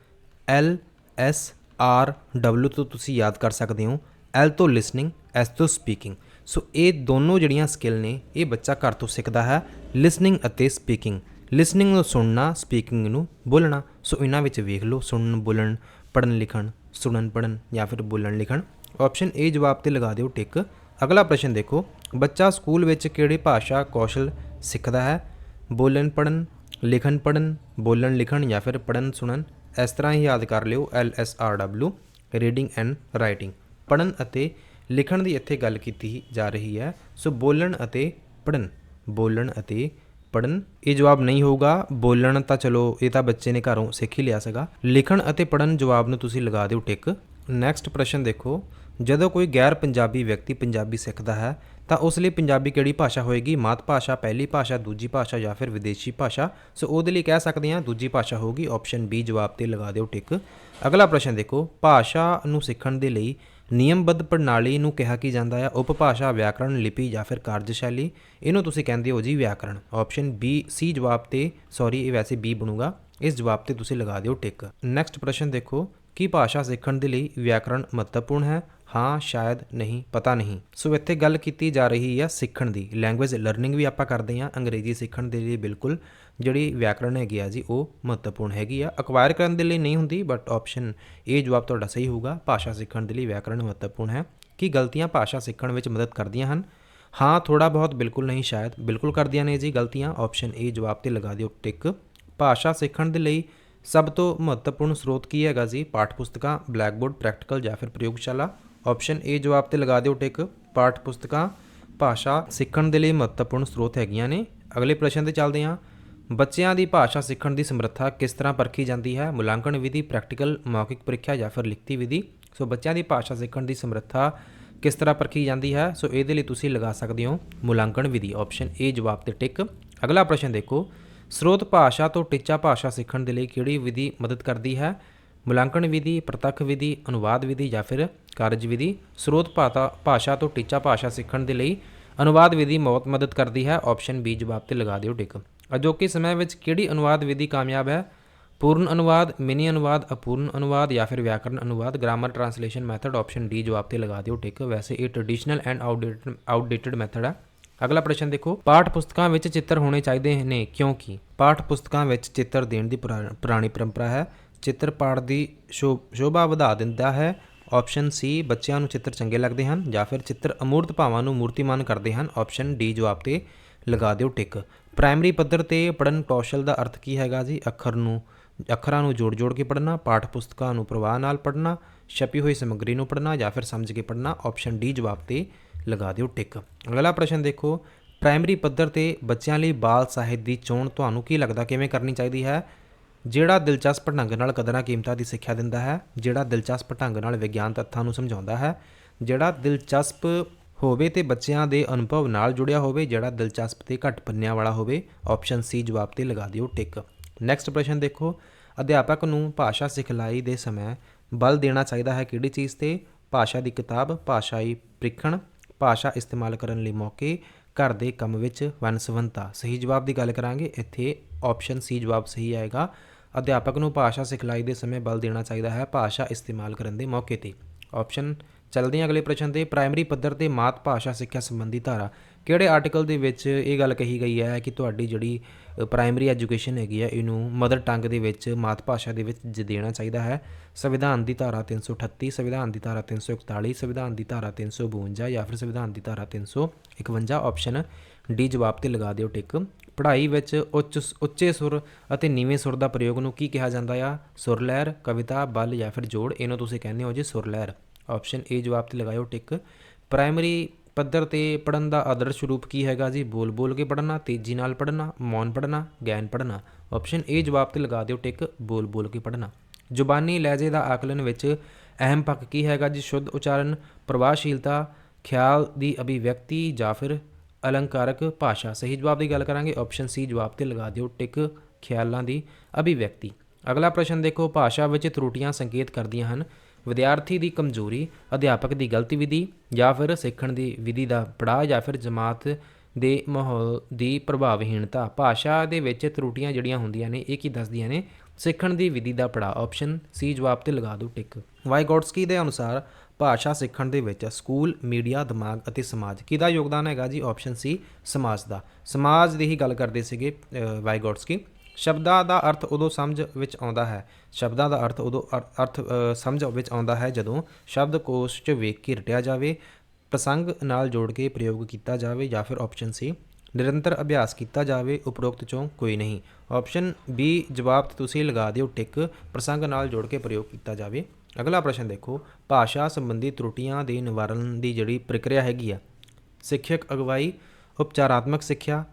Speaker 1: ਐਲ, ਐਸ ਆਰ ਡਬਲਯੂ ਤੋਂ ਤੁਸੀਂ ਯਾਦ ਕਰ ਸਕਦੇ ਹੋ, ਐਲ ਤੋਂ ਲਿਸਨਿੰਗ, ਐਸ ਤੋਂ ਸਪੀਕਿੰਗ। ਸੋ ਇਹ ਦੋਨੋਂ ਜਿਹੜੀਆਂ ਸਕਿੱਲ ਨੇ, ਇਹ ਬੱਚਾ ਘਰ ਤੋਂ ਸਿੱਖਦਾ ਹੈ, ਲਿਸਨਿੰਗ ਅਤੇ ਸਪੀਕਿੰਗ। ਲਿਸਨਿੰਗ ਨੂੰ ਸੁਣਨਾ, ਸਪੀਕਿੰਗ ਨੂੰ ਬੋਲਣਾ। ਸੋ ਇਹਨਾਂ ਵਿੱਚ ਵੇਖ ਲਓ, ਸੁਣਨ, ਬੋਲਣ ਪੜਨ ਲਿਖਣ, ਸੁਣਨ ਪੜਨ ਜਾਂ ਫਿਰ ਬੋਲਣ, ਲਿਖਣ। ਆਪਸ਼ਨ ਏ ਜਵਾਬ ਤੇ ਲਗਾ ਦਿਓ ਟਿਕ। ਅਗਲਾ ਪ੍ਰਸ਼ਨ ਦੇਖੋ, ਬੱਚਾ ਸਕੂਲ ਵਿੱਚ ਕਿਹੜੀ ਭਾਸ਼ਾ ਕੌਸ਼ਲ ਸਿੱਖਦਾ ਹੈ? ਬੋਲਣ ਪੜਨ ਲਿਖਣ ਪੜਨ ਬੋਲਣ, ਲਿਖਣ ਜਾਂ ਫਿਰ ਪੜਨ ਸੁਣਨ। ਇਸ ਤਰ੍ਹਾਂ ਹੀ ਯਾਦ ਕਰ ਲਿਓ L S R W reading and writing ਪੜਨ ਅਤੇ ਲਿਖਣ ਦੀ ਇੱਥੇ ਗੱਲ ਕੀਤੀ ਜਾ ਰਹੀ ਹੈ। ਸੋ ਬੋਲਣ ਅਤੇ ਪੜਨ ਬੋਲਣ ਅਤੇ ਪੜਨ ਇਹ ਜਵਾਬ ਨਹੀਂ ਹੋਊਗਾ। ਬੋਲਣ ਤਾਂ ਚਲੋ, ਇਹ ਤਾਂ ਬੱਚੇ ਨੇ ਘਰੋਂ ਸਿੱਖ ਹੀ ਲਿਆ ਸੀਗਾ। ਲਿਖਣ ਅਤੇ ਪੜਨ ਜਵਾਬ ਨੂੰ ਤੁਸੀਂ ਲਗਾ ਦਿਓ ਟਿਕ। ਨੈਕਸਟ ਪ੍ਰਸ਼ਨ ਦੇਖੋ। ਜਦੋਂ ਕੋਈ ਗੈਰ ਪੰਜਾਬੀ ਵਿਅਕਤੀ ਪੰਜਾਬੀ ਸਿੱਖਦਾ ਹੈ ਤਾਂ ਉਸ ਲਈ ਪੰਜਾਬੀ ਕਿਹੜੀ ਭਾਸ਼ਾ ਹੋਏਗੀ? ਮਾਤ ਭਾਸ਼ਾ, ਪਹਿਲੀ ਭਾਸ਼ਾ, ਦੂਜੀ ਭਾਸ਼ਾ ਜਾਂ ਫਿਰ ਵਿਦੇਸ਼ੀ ਭਾਸ਼ਾ? ਸੋ ਉਹਦੇ ਲਈ ਕਹਿ ਸਕਦੇ ਹਾਂ ਦੂਜੀ ਭਾਸ਼ਾ ਹੋਊਗੀ ਆਪਸ਼ਨ ਬੀ ਜਵਾਬ ਤੇ ਲਗਾ ਦਿਓ ਟਿਕ ਅਗਲਾ ਪ੍ਰਸ਼ਨ ਦੇਖੋ, ਭਾਸ਼ਾ ਨੂੰ ਸਿੱਖਣ ਦੇ ਲਈ ਨਿਯਮਬੱਧ ਪ੍ਰਣਾਲੀ ਨੂੰ ਕਿਹਾ ਕੀ ਜਾਂਦਾ ਹੈ ਉਪਭਾਸ਼ਾ, ਵਿਆਕਰਣ, ਲਿਪੀ ਜਾਂ ਫਿਰ ਕਾਰਜਸ਼ੈਲੀ? ਇਹਨੂੰ ਤੁਸੀਂ ਕਹਿੰਦੇ ਹੋ ਜੀ ਵਿਆਕਰਣ। ਆਪਸ਼ਨ ਬੀ ਸੀ ਜਵਾਬ ਤੇ ਸੌਰੀ ਇਹ ਵੈਸੇ ਬੀ ਬਣੂਗਾ। ਇਸ ਜਵਾਬ ਤੇ ਤੁਸੀਂ ਲਗਾ ਦਿਓ ਟਿਕ ਨੈਕਸਟ ਪ੍ਰਸ਼ਨ ਦੇਖੋ, ਕੀ ਭਾਸ਼ਾ ਸਿੱਖਣ ਦੇ ਲਈ ਵਿਆਕਰਣ ਮਹੱਤਵਪੂਰਨ ਹੈ? ਹਾਂ, ਸ਼ਾਇਦ ਨਹੀਂ, ਪਤਾ ਨਹੀਂ। ਸੋ ਇੱਥੇ ਗੱਲ ਕੀਤੀ ਜਾ ਰਹੀ ਹੈ ਸਿੱਖਣ ਦੀ। ਲੈਂਗੁਏਜ ਲਰਨਿੰਗ ਵੀ ਆਪਾਂ ਕਰਦੇ ਹਾਂ, ਅੰਗਰੇਜ਼ੀ ਸਿੱਖਣ ਦੇ ਲਈ ਬਿਲਕੁਲ। ਜਿਹੜੀ ਵਿਆਕਰਣ ਹੈਗੀ ਆ ਜੀ, ਉਹ ਮਹੱਤਵਪੂਰਨ ਹੈਗੀ ਆ। ਅਕਵਾਇਰ ਕਰਨ ਦੇ ਲਈ ਨਹੀਂ ਹੁੰਦੀ ਬਟ ਆਪਸ਼ਨ ਇਹ ਜਵਾਬ ਤੁਹਾਡਾ ਸਹੀ ਹੋਊਗਾ। ਭਾਸ਼ਾ ਸਿੱਖਣ ਦੇ ਲਈ ਵਿਆਕਰਣ ਮਹੱਤਵਪੂਰਨ ਹੈ। ਕੀ ਗਲਤੀਆਂ ਭਾਸ਼ਾ ਸਿੱਖਣ ਵਿੱਚ ਮਦਦ ਕਰਦੀਆਂ ਹਨ? ਹਾਂ ਥੋੜਾ ਬਹੁਤ, ਬਿਲਕੁਲ ਨਹੀਂ, ਸ਼ਾਇਦ ਬਿਲਕੁਲ ਕਰਦੀਆਂ ਨੇ ਜੀ ਗਲਤੀਆਂ। ਆਪਸ਼ਨ ਏ ਜਵਾਬ ਤੇ ਲਗਾ ਦਿਓ ਟਿਕ ਭਾਸ਼ਾ ਸਿੱਖਣ ਦੇ ਲਈ ਸਭ ਤੋਂ ਮਹੱਤਵਪੂਰਨ ਸਰੋਤ ਕੀ ਹੈਗਾ ਜੀ? ਪਾਠ ਪੁਸਤਕਾਂ ਬਲੈਕਬੋਰਡ ਪ੍ਰੈਕਟੀਕਲ ਜਾਂ ਫਿਰ ਪ੍ਰਯੋਗਸ਼ਾਲਾ? ਆਪਸ਼ਨ ਏ ਜਵਾਬ ਤੇ ਲਗਾ ਦਿਓ ਟਿਕ। ਪਾਠ ਪੁਸਤਕਾਂ, ਭਾਸ਼ਾ ਸਿੱਖਣ ਦੇ ਲਈ ਮਹੱਤਵਪੂਰਨ ਸਰੋਤ ਹੈਗੀਆਂ ਨੇ। ਅਗਲੇ ਪ੍ਰਸ਼ਨ ਤੇ ਚੱਲਦੇ ਹਾਂ। ਬੱਚਿਆਂ ਦੀ ਭਾਸ਼ਾ ਸਿੱਖਣ ਦੀ ਸਮਰੱਥਾ ਕਿਸ ਤਰ੍ਹਾਂ ਪਰਖੀ ਜਾਂਦੀ ਹੈ? ਮੁਲਾਂਕਣ ਵਿਧੀ, ਪ੍ਰੈਕਟੀਕਲ, ਮੌਖਿਕ ਪ੍ਰੀਖਿਆ ਜਾਂ ਫਿਰ ਲਿਖਤੀ ਵਿਧੀ। ਸੋ ਬੱਚਿਆਂ ਦੀ ਭਾਸ਼ਾ ਸਿੱਖਣ ਦੀ ਸਮਰੱਥਾ ਕਿਸ ਤਰ੍ਹਾਂ ਪਰਖੀ ਜਾਂਦੀ ਹੈ? ਸੋ ਇਹਦੇ ਲਈ ਤੁਸੀਂ ਲਗਾ ਸਕਦੇ ਹੋ ਮੁਲਾਂਕਣ ਵਿਧੀ। ਆਪਸ਼ਨ ਏ ਜਵਾਬ ਤੇ ਟਿਕ। ਅਗਲਾ ਪ੍ਰਸ਼ਨ ਦੇਖੋ। ਸਰੋਤ ਭਾਸ਼ਾ ਤੋਂ ਟੀਚਾ ਭਾਸ਼ਾ ਸਿੱਖਣ ਦੇ ਲਈ ਕਿਹੜੀ ਵਿਧੀ ਮਦਦ ਕਰਦੀ ਹੈ? ਮੁਲਾਂਕਣ ਵਿਧੀ, ਪ੍ਰਤੱਖ ਵਿਧੀ, ਅਨੁਵਾਦ ਵਿਧੀ ਜਾਂ ਫਿਰ ਕਾਰਜ ਵਿਧੀ ਸਰੋਤ ਭਾਤਾ ਭਾਸ਼ਾ ਤੋਂ ਟੀਚਾ ਭਾਸ਼ਾ ਸਿੱਖਣ ਦੇ ਲਈ ਅਨੁਵਾਦ ਵਿਧੀ ਬਹੁਤ ਮਦਦ ਕਰਦੀ ਹੈ। ਆਪਸ਼ਨ ਬੀ ਜਵਾਬ ਤੇ ਲਗਾ ਦਿਓ ਟਿਕ। ਅਜੋਕੇ ਸਮੇਂ ਵਿੱਚ ਕਿਹੜੀ ਅਨੁਵਾਦ ਵਿਧੀ ਕਾਮਯਾਬ ਹੈ? ਪੂਰਨ ਅਨੁਵਾਦ, ਮਿਨੀ ਅਨੁਵਾਦ, ਅਪੂਰਨ ਅਨੁਵਾਦ ਜਾਂ ਫਿਰ ਵਿਆਕਰਨ ਅਨੁਵਾਦ grammar translation method option D ਜਵਾਬ ਤੇ ਲਗਾ ਦਿਓ ਟਿਕ। ਵੈਸੇ ਇਹ traditional and outdated outdated method ਹੈ। ਅਗਲਾ ਪ੍ਰਸ਼ਨ ਦੇਖੋ। ਪਾਠ ਪੁਸਤਕਾਂ ਵਿੱਚ ਚਿੱਤਰ ਹੋਣੇ ਚਾਹੀਦੇ ਨੇ ਕਿਉਂਕਿ ਪਾਠ ਪੁਸਤਕਾਂ ਵਿੱਚ ਚਿੱਤਰ ਦੇਣ ਦੀ ਪੁਰਾ- ਪੁਰਾਣੀ ਪਰੰਪਰਾ ਹੈ। ਚਿੱਤਰ ਪਾਠ ਦੀ ਸ਼ੋ- ਸ਼ੋਭਾ ਵਧਾ ਦਿੰਦਾ ਹੈ।
Speaker 2: ਆਪਸ਼ਨ ਸੀ, ਬੱਚਿਆਂ ਨੂੰ ਚਿੱਤਰ ਚੰਗੇ ਲੱਗਦੇ ਹਨ ਜਾਂ ਫਿਰ ਚਿੱਤਰ ਅਮੂਰਤ ਭਾਵਾਂ ਨੂੰ ਮੂਰਤੀਮਾਨ ਕਰਦੇ ਹਨ। ਆਪਸ਼ਨ ਡੀ, ਜਵਾਬ ਤੇ ਲਗਾ ਦਿਓ ਟਿਕ। ਪ੍ਰਾਇਮਰੀ ਪੱਧਰ ਤੇ ਪੜਨ ਕੌਸ਼ਲ ਦਾ ਅਰਥ ਕੀ ਹੈਗਾ ਜੀ? ਅੱਖਰ ਨੂੰ, ਅੱਖਰਾਂ ਨੂੰ ਜੋੜ-ਜੋੜ ਕੇ ਪੜ੍ਹਨਾ, ਪਾਠ ਪੁਸਤਕਾਂ ਨੂੰ ਪ੍ਰਵਾਹ ਨਾਲ ਪੜ੍ਹਨਾ, ਛਪੀ ਹੋਈ ਸਮੱਗਰੀ ਨੂੰ ਪੜ੍ਹਨਾ ਜਾਂ ਫਿਰ ਸਮਝ ਕੇ ਪੜ੍ਹਨਾ। ਆਪਸ਼ਨ ਡੀ, ਜਵਾਬ ਤੇ ਲਗਾ ਦਿਓ ਟਿਕ। ਅਗਲਾ ਪ੍ਰਸ਼ਨ ਦੇਖੋ, ਪ੍ਰਾਇਮਰੀ ਪੱਧਰ ਤੇ ਬੱਚਿਆਂ ਲਈ ਬਾਲ ਸਾਹਿਤ ਦੀ ਚੋਣ ਤੁਹਾਨੂੰ ਕੀ ਲੱਗਦਾ ਕਿਵੇਂ ਕਰਨੀ ਚਾਹੀਦੀ ਹੈ? ਜਿਹੜਾ ਦਿਲਚਸਪ ਢੰਗ ਨਾਲ ਕਦਰਾਂ ਕੀਮਤਾਂ ਦੀ ਸਿੱਖਿਆ ਦਿੰਦਾ ਹੈ, ਜਿਹੜਾ ਦਿਲਚਸਪ ਢੰਗ ਨਾਲ ਵਿਗਿਆਨ ਤੱਥਾਂ ਨੂੰ ਸਮਝਾਉਂਦਾ ਹੈ, ਜਿਹੜਾ ਦਿਲਚਸਪ ਹੋਵੇ ਤੇ ਬੱਚਿਆਂ ਦੇ ਅਨੁਭਵ ਨਾਲ ਜੁੜਿਆ ਹੋਵੇ, ਜਿਹੜਾ ਦਿਲਚਸਪ ਤੇ ਘੱਟ ਪੰਨਿਆਂ ਵਾਲਾ ਹੋਵੇ ਆਪਸ਼ਨ ਸੀ ਜਵਾਬ ਤੇ ਲਗਾ ਦਿਓ ਟਿਕ ਨੈਕਸਟ ਪ੍ਰਸ਼ਨ ਦੇਖੋ। ਅਧਿਆਪਕ ਨੂੰ ਭਾਸ਼ਾ ਸਿਖਲਾਈ ਦੇ ਸਮੇਂ ਬਲ ਦੇਣਾ ਚਾਹੀਦਾ ਹੈ ਕਿਹੜੀ ਚੀਜ਼ ਤੇ? ਭਾਸ਼ਾ ਦੀ ਕਿਤਾਬ, ਭਾਸ਼ਾਈ ਪ੍ਰੀਖਣ, ਭਾਸ਼ਾ ਇਸਤੇਮਾਲ ਕਰਨ ਲਈ ਮੌਕੇ, ਘਰ ਦੇ ਕੰਮ ਵਿੱਚ ਵਨਸਵੰਤਾ ਸਹੀ ਜਵਾਬ ਦੀ ਗੱਲ ਕਰਾਂਗੇ। ਇੱਥੇ ਆਪਸ਼ਨ ਸੀ ਜਵਾਬ ਸਹੀ ਆਏਗਾ। ਅਧਿਆਪਕ ਨੂੰ ਭਾਸ਼ਾ ਸਿਖਲਾਈ ਦੇ ਸਮੇਂ ਬਲ ਦੇਣਾ ਚਾਹੀਦਾ ਹੈ, ਭਾਸ਼ਾ ਇਸਤੇਮਾਲ ਕਰਨ ਦੇ ਮੌਕੇ ਤੇ। ਆਪਸ਼ਨ ਚੱਲਦੇ ਹਾਂ ਅਗਲੇ ਪ੍ਰਸ਼ਨ ਤੇ ਪ੍ਰਾਇਮਰੀ ਪੱਧਰ ਤੇ ਮਾਤ ਭਾਸ਼ਾ ਸਿੱਖਿਆ ਸੰਬੰਧੀ ਧਾਰਾ। ਕਿਹੜੇ ਆਰਟੀਕਲ ਦੇ ਵਿੱਚ ਇਹ ਗੱਲ ਕਹੀ ਗਈ ਹੈ ਕਿ ਤੁਹਾਡੀ ਜਿਹੜੀ ਪ੍ਰਾਇਮਰੀ ਐਜੂਕੇਸ਼ਨ ਹੈਗੀ ਹੈ, ਇਹਨੂੰ ਮਦਰ ਟੰਗ ਦੇ ਵਿੱਚ ਮਾਤ ਭਾਸ਼ਾ ਦੇ ਵਿੱਚ ਜ- ਦੇਣਾ ਚਾਹੀਦਾ ਹੈ। ਸੰਵਿਧਾਨ ਦੀ ਧਾਰਾ 338 ਸੰਵਿਧਾਨ ਦੀ ਧਾਰਾ 341 ਸੰਵਿਧਾਨ ਦੀ ਧਾਰਾ 352 ਜਾਂ ਫਿਰ ਸੰਵਿਧਾਨ ਦੀ ਧਾਰਾ 351 ਆਪਸ਼ਨ ਡੀ ਜਵਾਬ ਤੇ ਲਗਾ ਦਿਓ ਟਿਕ। ਪੜ੍ਹਾਈ ਵਿੱਚ ਉੱਚ ਉੱਚੇ ਸੁਰ ਅਤੇ ਨੀਵੇਂ ਸੁਰ ਦਾ ਪ੍ਰਯੋਗ ਨੂੰ ਕੀ ਕਿਹਾ ਜਾਂਦਾ ਆ? ਸੁਰ ਲਹਿਰ, ਕਵਿਤਾ, ਬਲ ਜਾਂ ਫਿਰ ਜੋੜ, ਇਹਨੂੰ ਤੁਸੀਂ ਕਹਿੰਦੇ ਹੋ ਜੀ ਸੁਰ ਲਹਿਰ। ਆਪਸ਼ਨ ਏ ਜਵਾਬ ਤੇ ਲਗਾਇਓ ਟਿਕ ਪ੍ਰਾਇਮਰੀ ਪੱਧਰ ਤੇ ਪੜਨ ਦਾ ਆਦਰਸ਼ ਰੂਪ ਕੀ ਹੈਗਾ ਜੀ? ਬੋਲ ਬੋਲ ਕੇ ਪੜਨਾ ਤੇਜ਼ੀ ਨਾਲ ਪੜਨਾ ਮੌਨ ਪੜਨਾ ਗੈਨ ਪੜਨਾ ਆਪਸ਼ਨ ਏ ਜਵਾਬ ਤੇ ਲਗਾ ਦਿਓ ਟਿਕ ਬੋਲ ਬੋਲ ਕੇ ਪੜਨਾ ਜ਼ੁਬਾਨੀ ਲਹਿਜੇ ਦਾ ਆਕਲਨ ਵਿੱਚ ਅਹਿਮ ਪੱਖ ਕੀ ਹੈਗਾ ਜੀ? ਸ਼ੁੱਧ ਉਚਾਰਨ ਪ੍ਰਵਾਹਸ਼ੀਲਤਾ ਖਿਆਲ ਦੀ ਅਭਿਵਿਅਕਤੀ ਜਾਂ ਫਿਰ ਅਲੰਕਾਰਕ ਭਾਸ਼ਾ। ਸਹੀ ਜਵਾਬ ਦੀ ਗੱਲ ਕਰਾਂਗੇ। ਆਪਸ਼ਨ ਸੀ ਜਵਾਬ ਤੇ ਲਗਾ ਦਿਓ ਟਿਕ ਖਿਆਲਾਂ ਦੀ ਅਭਿਵਿਅਕਤੀ। ਅਗਲਾ ਪ੍ਰਸ਼ਨ ਦੇਖੋ। ਭਾਸ਼ਾ ਵਿੱਚ ਤਰੁੱਟੀਆਂ ਸੰਕੇਤ ਕਰਦੀਆਂ ਹਨ। ਵਿਦਿਆਰਥੀ ਦੀ ਕਮਜ਼ੋਰੀ, ਅਧਿਆਪਕ ਦੀ ਗਲਤੀ ਵਿਧੀ ਜਾਂ ਫਿਰ ਸਿੱਖਣ ਦੀ ਵਿਧੀ ਦਾ ਪੜਾਅ ਜਾਂ ਫਿਰ ਜਮਾਤ ਦੇ ਮਾਹੌਲ ਦੀ ਪ੍ਰਭਾਵਹੀਣਤਾ। ਭਾਸ਼ਾ ਦੇ ਵਿੱਚ ਤਰੁੱਟੀਆਂ ਜਿਹੜੀਆਂ ਹੁੰਦੀਆਂ ਨੇ, ਇਹ ਕੀ ਦੱਸਦੀਆਂ ਨੇ? ਸਿੱਖਣ ਦੀ ਵਿਧੀ ਦਾ ਪੜਾਅ। ਆਪਸ਼ਨ ਸੀ ਜਵਾਬ ਤੇ ਲਗਾ ਦਿਓ ਟਿਕ। ਵਾਈਗੋਟਸਕੀ ਦੇ ਅਨੁਸਾਰ ਭਾਸ਼ਾ ਸਿੱਖਣ ਦੇ ਵਿੱਚ ਸਕੂਲ, ਮੀਡੀਆ, ਦਿਮਾਗ ਅਤੇ ਸਮਾਜ ਕਿਹਦਾ ਯੋਗਦਾਨ ਹੈਗਾ ਜੀ? ਆਪਸ਼ਨ ਸੀ ਸਮਾਜ ਦਾ। ਸਮਾਜ ਦੀ ਹੀ ਗੱਲ ਕਰਦੇ ਸੀਗੇ ਵਾਈਗੋਟਸਕੀ ਸ਼ਬਦਾਂ ਦਾ ਅਰਥ ਉਦੋਂ ਸਮਝ ਵਿੱਚ ਆਉਂਦਾ ਹੈ। ਸ਼ਬਦਾਂ ਦਾ ਅਰਥ ਉਦੋਂ ਅਰ- ਅਰਥ ਸਮਝ ਵਿੱਚ ਆਉਂਦਾ ਹੈ ਜਦੋਂ ਸ਼ਬਦ ਕੋਸ਼ 'ਚ ਵੇਖ ਕੇ ਰਟਿਆ ਜਾਵੇ, ਪ੍ਰਸੰਗ ਨਾਲ ਜੋੜ ਕੇ ਪ੍ਰਯੋਗ ਕੀਤਾ ਜਾਵੇ ਜਾਂ ਫਿਰ ਆਪਸ਼ਨ ਸੀ ਨਿਰੰਤਰ ਅਭਿਆਸ ਕੀਤਾ ਜਾਵੇ, ਉਪਰੋਕਤ ਚੋਂ ਕੋਈ ਨਹੀਂ। ਆਪਸ਼ਨ ਬੀ ਜਵਾਬ ਤੁਸੀਂ ਲਗਾ ਦਿਓ, ਟਿਕ, ਪ੍ਰਸੰਗ ਨਾਲ ਜੋੜ ਕੇ ਪ੍ਰਯੋਗ ਕੀਤਾ ਜਾਵੇ। ਅਗਲਾ ਪ੍ਰਸ਼ਨ ਦੇਖੋ, ਭਾਸ਼ਾ ਸੰਬੰਧੀ ਤਰੁੱਟੀਆਂ ਦੇ ਨਿਵਾਰਨ ਦੀ ਜਿਹੜੀ ਪ੍ਰਕਿਰਿਆ ਹੈਗੀ ਆ, ਸਿੱਖਿਅਕ ਅਗਵਾਈ, ਉਪਚਾਰਾਤਮਕ ਸਿੱਖਿਆ,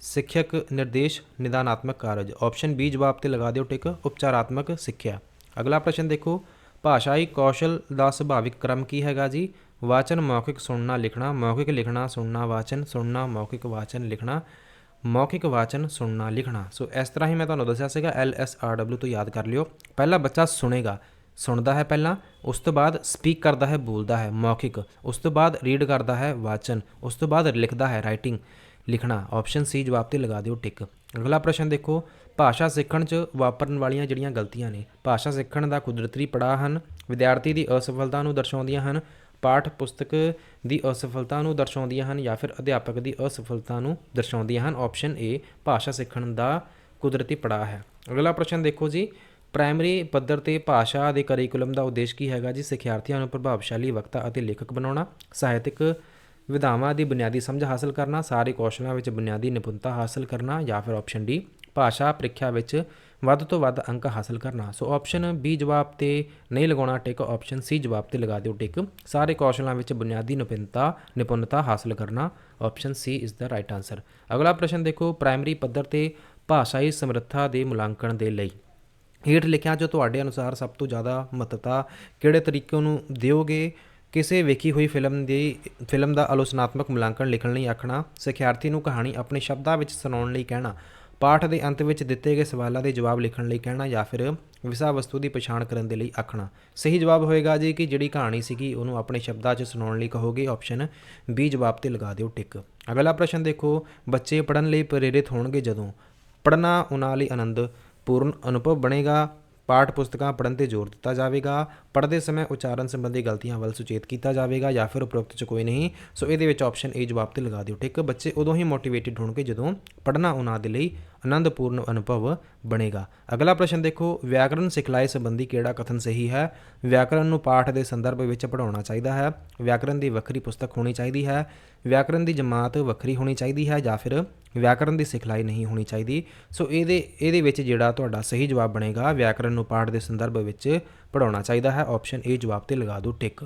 Speaker 2: ਸਿੱਖਿਅਕ ਨਿਰਦੇਸ਼, ਨਿਦਾਨਾਤਮਕ ਕਾਰਜ। ਆਪਸ਼ਨ ਬੀ ਜਵਾਬ ਤੇ ਲਗਾ ਦਿਓ ਟਿਕ, ਉਪਚਾਰਾਤਮਕ ਸਿੱਖਿਆ। ਅਗਲਾ ਪ੍ਰਸ਼ਨ ਦੇਖੋ, ਭਾਸ਼ਾਈ ਕੌਸ਼ਲ ਦਾ ਸੁਭਾਵਿਕ ਕ੍ਰਮ ਕੀ ਹੈਗਾ ਜੀ? ਵਾਚਨ, ਮੌਖਿਕ ਸੁਣਨਾ, ਲਿਖਣਾ, ਮੌਖਿਕ ਲਿਖਣਾ, ਸੁਣਨਾ, ਵਾਚਨ, ਸੁਣਨਾ, ਮੌਖਿਕ ਵਾਚਨ, ਲਿਖਣਾ, ਮੌਖਿਕ ਵਾਚਨ, ਸੁਣਨਾ, ਲਿਖਣਾ। ਸੋ ਇਸ ਤਰ੍ਹਾਂ ਹੀ ਮੈਂ ਤੁਹਾਨੂੰ ਦੱਸਿਆ ਸੀਗਾ ਐਲ ਐਸ ਆਰ ਡਬਲਯੂ ਤੋਂ ਯਾਦ ਕਰ ਲਿਓ। ਪਹਿਲਾ ਬੱਚਾ ਸੁਣੇਗਾ। ਸੁਣਦਾ ਹੈ ਪਹਿਲਾਂ, ਉਸ ਤੋਂ ਬਾਅਦ ਸਪੀਕ ਕਰਦਾ ਹੈ, ਬੋਲਦਾ ਹੈ, ਮੌਖਿਕ। ਉਸ ਤੋਂ ਬਾਅਦ ਰੀਡ ਕਰਦਾ ਹੈ, ਵਾਚਨ। ਉਸ ਤੋਂ ਬਾਅਦ ਲਿਖਦਾ ਹੈ, ਰਾਈਟਿੰਗ। ਲਿਖਣਾ, ਆਪਸ਼ਨ ਸੀ, ਜਵਾਬ ਤੇ ਲਗਾ ਦਿਓ, ਟਿਕ। ਅਗਲਾ ਪ੍ਰਸ਼ਨ ਦੇਖੋ, ਭਾਸ਼ਾ ਸਿੱਖਣ 'ਚ ਵਾਪਰਨ ਵਾਲੀਆਂ ਜਿਹੜੀਆਂ ਗਲਤੀਆਂ ਨੇ, ਭਾਸ਼ਾ ਸਿੱਖਣ ਦਾ ਕੁਦਰਤੀ ਪੜਾਅ ਹਨ, ਵਿਦਿਆਰਥੀ ਦੀ ਅਸਫਲਤਾ ਨੂੰ ਦਰਸਾਉਂਦੀਆਂ ਹਨ, ਪਾਠ ਪੁਸਤਕ ਦੀ ਅਸਫਲਤਾ ਨੂੰ ਦਰਸਾਉਂਦੀਆਂ ਹਨ ਜਾਂ ਫਿਰ ਅਧਿਆਪਕ ਦੀ ਅਸਫਲਤਾ ਨੂੰ ਦਰਸਾਉਂਦੀਆਂ ਹਨ, ਆਪਸ਼ਨ ਏ ਭਾਸ਼ਾ ਸਿੱਖਣ ਦਾ ਕੁਦਰਤੀ ਪੜਾਅ ਹੈ। ਅਗਲਾ ਪ੍ਰਸ਼ਨ ਦੇਖੋ ਜੀ ਪ੍ਰਾਇਮਰੀ ਪੱਧਰ ਤੇ ਭਾਸ਼ਾ ਦੇ ਕਰਿਕੂਲਮ ਦਾ ਉਦੇਸ਼ ਕੀ ਹੈਗਾ ਜੀ? ਸਿੱਖਿਆਰਥੀਆਂ ਨੂੰ ਪ੍ਰਭਾਵਸ਼ਾਲੀ ਵਕਤਾ ਅਤੇ ਲੇਖਕ ਬਣਾਉਣਾ, ਸਾਹਿਤਿਕ ਵਿਧਾਵਾਂ ਦੀ ਬੁਨਿਆਦੀ ਸਮਝ ਹਾਸਲ ਕਰਨਾ, ਸਾਰੇ ਕੌਸ਼ਲਾਂ ਵਿੱਚ ਬੁਨਿਆਦੀ ਨਿਪੁੰਨਤਾ ਹਾਸਲ ਕਰਨਾ ਜਾਂ ਫਿਰ ਆਪਸ਼ਨ ਡੀ ਭਾਸ਼ਾ ਪ੍ਰੀਖਿਆ ਵਿੱਚ ਵੱਧ ਤੋਂ ਵੱਧ ਅੰਕ ਹਾਸਲ ਕਰਨਾ। ਸੋ ਆਪਸ਼ਨ ਬੀ ਜਵਾਬ ਤੇ ਨਹੀਂ ਲਗਾਉਣਾ ਟਿਕ ਆਪਸ਼ਨ ਸੀ ਜਵਾਬ ਤੇ ਲਗਾ ਦਿਓ ਟਿਕ ਸਾਰੇ ਕੌਸ਼ਲਾਂ ਵਿੱਚ ਬੁਨਿਆਦੀ ਨਿਪੁੰਨਤਾ ਨਿਪੁੰਨਤਾ ਹਾਸਲ ਕਰਨਾ option C is the right answer ਅਗਲਾ ਪ੍ਰਸ਼ਨ ਦੇਖੋ, ਪ੍ਰਾਇਮਰੀ ਪੱਧਰ ਤੇ ਭਾਸ਼ਾਈ ਸਮਰੱਥਾ ਦੇ ਮੁਲਾਂਕਣ ਦੇ ਲਈ। ਹੇਠ ਲਿਖਿਆਂ 'ਚ ਤੁਹਾਡੇ ਅਨੁਸਾਰ ਸਭ ਤੋਂ ਜ਼ਿਆਦਾ ਮਹੱਤਤਾ ਕਿਹੜੇ ਤਰੀਕੇ ਨੂੰ ਦਿਓਗੇ? ਕਿਸੇ ਵੇਖੀ ਹੋਈ ਫਿਲਮ ਦੀ, ਫਿਲਮ ਦਾ ਆਲੋਚਨਾਤਮਕ ਮੁਲਾਂਕਣ ਲਿਖਣ ਲਈ ਆਖਣਾ, ਸਿਖਿਆਰਥੀ ਨੂੰ ਕਹਾਣੀ ਆਪਣੇ ਸ਼ਬਦਾਂ ਵਿੱਚ ਸੁਣਾਉਣ ਲਈ ਕਹਿਣਾ, ਪਾਠ ਦੇ ਅੰਤ ਵਿੱਚ ਦਿੱਤੇ ਗਏ ਸਵਾਲਾਂ ਦੇ ਜਵਾਬ ਲਿਖਣ ਲਈ ਕਹਿਣਾ ਜਾਂ ਫਿਰ ਵਿਸ਼ਾ ਵਸਤੂ ਦੀ ਪਛਾਣ ਕਰਨ ਦੇ ਲਈ ਆਖਣਾ। ਸਹੀ ਜਵਾਬ ਹੋਏਗਾ ਜੀ ਕਿ ਜਿਹੜੀ ਕਹਾਣੀ ਸੀਗੀ ਉਹਨੂੰ ਆਪਣੇ ਸ਼ਬਦਾਂ 'ਚ ਸੁਣਾਉਣ ਲਈ ਕਹੋਗੇ, ਆਪਸ਼ਨ ਬੀ ਜਵਾਬ ਤੇ ਲਗਾ ਦਿਓ ਟਿਕ। ਅਗਲਾ ਪ੍ਰਸ਼ਨ ਦੇਖੋ, ਬੱਚੇ ਪੜਨ ਲਈ ਪ੍ਰੇਰਿਤ ਹੋਣਗੇ ਜਦੋਂ? ਪੜਨਾ ਉਹਨਾਂ ਲਈ ਆਨੰਦ। ਪੂਰਨ ਅਨੁਭਵ ਬਣੇਗਾ। ਪਾਠ ਪੁਸਤਕਾਂ ਪੜ੍ਹਨ ਤੇ ਜ਼ੋਰ ਦਿੱਤਾ ਜਾਵੇਗਾ। ਪੜ੍ਹਦੇ ਸਮੇਂ ਉਚਾਰਨ ਸੰਬੰਧੀ ਗਲਤੀਆਂ ਵੱਲ ਸੁਚੇਤ ਕੀਤਾ ਜਾਵੇਗਾ ਜਾਂ ਫਿਰ ਉਪਰੋਕਤ ਚ ਕੋਈ ਨਹੀਂ। ਸੋ ਇਹਦੇ ਵਿੱਚ ਆਪਸ਼ਨ ਏ ਜਵਾਬ ਤੇ ਲਗਾ ਦਿਓ, ਠੀਕ? ਬੱਚੇ ਉਦੋਂ ਹੀ ਮੋਟੀਵੇਟਿਡ ਹੋਣਗੇ ਜਦੋਂ ਪੜ੍ਹਨਾ ਉਹਨਾਂ ਦੇ ਲਈ ਆਨੰਦਪੂਰਨ ਅਨੁਭਵ ਬਣੇਗਾ। ਅਗਲਾ ਪ੍ਰਸ਼ਨ ਦੇਖੋ, ਵਿਆਕਰਨ ਸਿਖਲਾਈ ਸੰਬੰਧੀ ਕਿਹੜਾ ਕਥਨ ਸਹੀ ਹੈ? ਵਿਆਕਰਨ ਨੂੰ ਪਾਠ ਦੇ ਸੰਦਰਭ ਵਿੱਚ ਪੜਾਉਣਾ ਚਾਹੀਦਾ ਹੈ। ਵਿਆਕਰਨ ਦੀ ਵੱਖਰੀ ਪੁਸਤਕ ਹੋਣੀ ਚਾਹੀਦੀ ਹੈ। ਵਿਆਕਰਨ ਦੀ ਜਮਾਤ ਵੱਖਰੀ ਹੋਣੀ ਚਾਹੀਦੀ ਹੈ ਜਾਂ ਫਿਰ ਵਿਆਕਰਨ ਦੀ ਸਿਖਲਾਈ ਨਹੀਂ ਹੋਣੀ ਚਾਹੀਦੀ। ਸੋ ਇਹਦੇ ਇਹਦੇ ਵਿੱਚ ਜਿਹੜਾ ਤੁਹਾਡਾ ਸਹੀ ਜਵਾਬ ਬਣੇਗਾ, ਵਿਆਕਰਨ ਨੂੰ ਪਾਠ ਦੇ ਸੰਦਰਭ ਵਿੱਚ ਪੜਾਉਣਾ ਚਾਹੀਦਾ ਹੈ। ਆਪਸ਼ਨ ਏ ਜਵਾਬ ਤੇ ਲਗਾ ਦਿਓ ਟਿਕ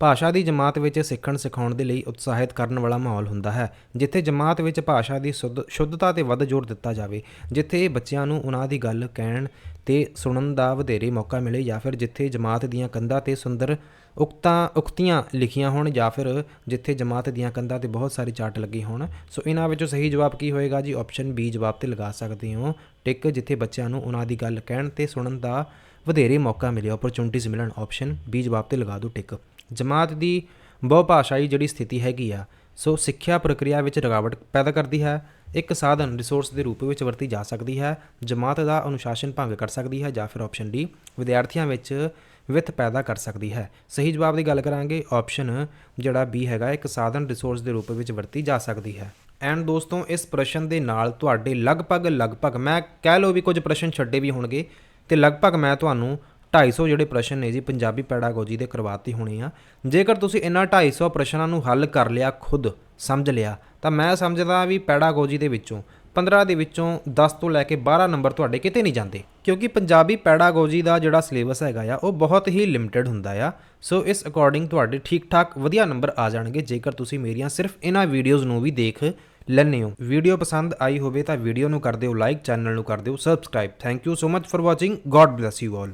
Speaker 2: ਭਾਸ਼ਾ ਦੀ ਜਮਾਤ ਵਿੱਚ ਸਿੱਖਣ ਸਿਖਾਉਣ ਦੇ ਲਈ ਉਤਸ਼ਾਹਿਤ ਕਰਨ ਵਾਲਾ ਮਾਹੌਲ ਹੁੰਦਾ ਹੈ, ਜਿੱਥੇ ਜਮਾਤ ਵਿੱਚ ਭਾਸ਼ਾ ਦੀ ਸ਼ੁੱਧ ਸ਼ੁੱਧਤਾ ਤੇ ਵੱਧ ਜ਼ੋਰ ਦਿੱਤਾ ਜਾਵੇ, ਜਿੱਥੇ ਬੱਚਿਆਂ ਨੂੰ ਉਹਨਾਂ ਦੀ ਗੱਲ ਕਹਿਣ ਤੇ ਸੁਣਨ ਦਾ ਵਧੇਰੇ ਮੌਕਾ ਮਿਲੇ ਜਾਂ ਫਿਰ ਜਿੱਥੇ ਜਮਾਤ ਦੀਆਂ ਕੰਧਾਂ ਤੇ ਸੁੰਦਰ ਉਕਤਾਂ ਉਕਤੀਆਂ ਲਿਖੀਆਂ ਹੋਣ ਜਾਂ ਫਿਰ ਜਿੱਥੇ ਜਮਾਤ ਦੀਆਂ ਕੰਧਾਂ ਤੇ ਬਹੁਤ ਸਾਰੇ ਚਾਰਟ ਲੱਗੇ ਹੋਣ। ਸੋ ਇਹਨਾਂ ਵਿੱਚੋਂ ਸਹੀ ਜਵਾਬ ਕੀ ਹੋਏਗਾ ਜੀ? ਆਪਸ਼ਨ ਬੀ ਜਵਾਬ ਤੇ ਲਗਾ ਸਕਦੇ ਹੋ। ਟਿਕ ਜਿੱਥੇ ਬੱਚਿਆਂ ਨੂੰ ਉਹਨਾਂ ਦੀ ਗੱਲ ਕਹਿਣ ਤੇ ਸੁਣਨ ਦਾ ਵਧੇਰੇ ਮੌਕਾ ਮਿਲੇ ਓਪਰਚੁਨਿਟੀਜ਼ ਮਿਲਣ ਆਪਸ਼ਨ ਬੀ ਜਵਾਬ ਤੇ ਲਗਾ ਦਿਓ ਟਿਕ ਜਮਾਤ ਦੀ ਬਹੁਭਾਸ਼ਾਈ ਜਿਹੜੀ ਸਥਿਤੀ ਹੈਗੀ ਆ, ਸੋ ਸਿੱਖਿਆ ਪ੍ਰਕਿਰਿਆ ਵਿੱਚ ਰੁਕਾਵਟ ਪੈਦਾ ਕਰਦੀ ਹੈ, ਇੱਕ ਸਾਧਨ ਰਿਸੋਰਸ ਦੇ ਰੂਪ ਵਿੱਚ ਵਰਤੀ ਜਾ ਸਕਦੀ ਹੈ, ਜਮਾਤ ਦਾ ਅਨੁਸ਼ਾਸਨ ਭੰਗ ਕਰ ਸਕਦੀ ਹੈ ਜਾਂ ਫਿਰ ਆਪਸ਼ਨ ਡੀ ਵਿਦਿਆਰਥੀਆਂ ਵਿੱਚ ਵਿੱਥ ਪੈਦਾ ਕਰ ਸਕਦੀ ਹੈ। ਸਹੀ ਜਵਾਬ ਦੀ ਗੱਲ ਕਰਾਂਗੇ ਆਪਸ਼ਨ ਜਿਹੜਾ ਬੀ ਹੈਗਾ, ਇੱਕ ਸਾਧਨ ਰਿਸੋਰਸ ਦੇ ਰੂਪ ਵਿੱਚ ਵਰਤੀ ਜਾ ਸਕਦੀ ਹੈ। ਐਂਡ ਦੋਸਤੋ, ਇਸ ਪ੍ਰਸ਼ਨ ਦੇ ਨਾਲ ਤੁਹਾਡੇ ਲਗਭਗ ਲਗਭਗ ਮੈਂ ਕਹਿ ਲਓ ਵੀ ਕੁਝ ਪ੍ਰਸ਼ਨ ਛੱਡੇ ਵੀ ਹੋਣਗੇ। ਤੇ ਲਗਭਗ ਮੈਂ ਤੁਹਾਨੂੰ 250 ਜਿਹੜੇ ਪ੍ਰਸ਼ਨ ਨੇ ਜੀ ਪੰਜਾਬੀ ਪੈਡਾਗੋਜੀ ਦੇ ਕਰਵਾਤੀ ਹੋਣੇ ਆ। ਜੇਕਰ ਤੁਸੀਂ ਇਹਨਾਂ 250 ਪ੍ਰਸ਼ਨਾਂ ਨੂੰ ਹੱਲ ਕਰ ਲਿਆ, ਖੁਦ ਸਮਝ ਲਿਆ, ਤਾਂ ਮੈਂ ਸਮਝਦਾ ਵੀ ਪੈਡਾਗੋਜੀ ਦੇ ਵਿੱਚੋਂ 15 ਦੇ ਵਿੱਚੋਂ 10 ਤੋਂ ਲੈ ਕੇ 12 ਨੰਬਰ ਤੁਹਾਡੇ ਕਿਤੇ ਨਹੀਂ ਜਾਂਦੇ। ਕਿਉਂਕਿ ਪੰਜਾਬੀ ਪੈਡਾਗੋਜੀ ਦਾ ਜਿਹੜਾ ਸਿਲੇਬਸ ਹੈਗਾ ਆ, ਉਹ ਬਹੁਤ ਹੀ ਲਿਮਟਿਡ ਹੁੰਦਾ ਆ। ਸੋ ਇਸ ਅਕੋਰਡਿੰਗ ਤੁਹਾਡੇ ਠੀਕ ਠਾਕ ਵਧੀਆ ਨੰਬਰ ਆ ਜਾਣਗੇ, ਜੇਕਰ ਤੁਸੀਂ ਮੇਰੀਆਂ ਸਿਰਫ ਇਹਨਾਂ ਵੀਡੀਓਜ਼ ਨੂੰ ਵੀ ਦੇਖ ਲੈਂਦੇ ਹੋ। ਵੀਡੀਓ ਪਸੰਦ ਆਈ ਹੋਵੇ ਤਾਂ ਵੀਡੀਓ ਨੂੰ ਕਰ ਦਿਓ ਲਾਈਕ ਚੈਨਲ ਨੂੰ ਕਰ ਦਿਓ subscribe thank you so much for watching god bless you all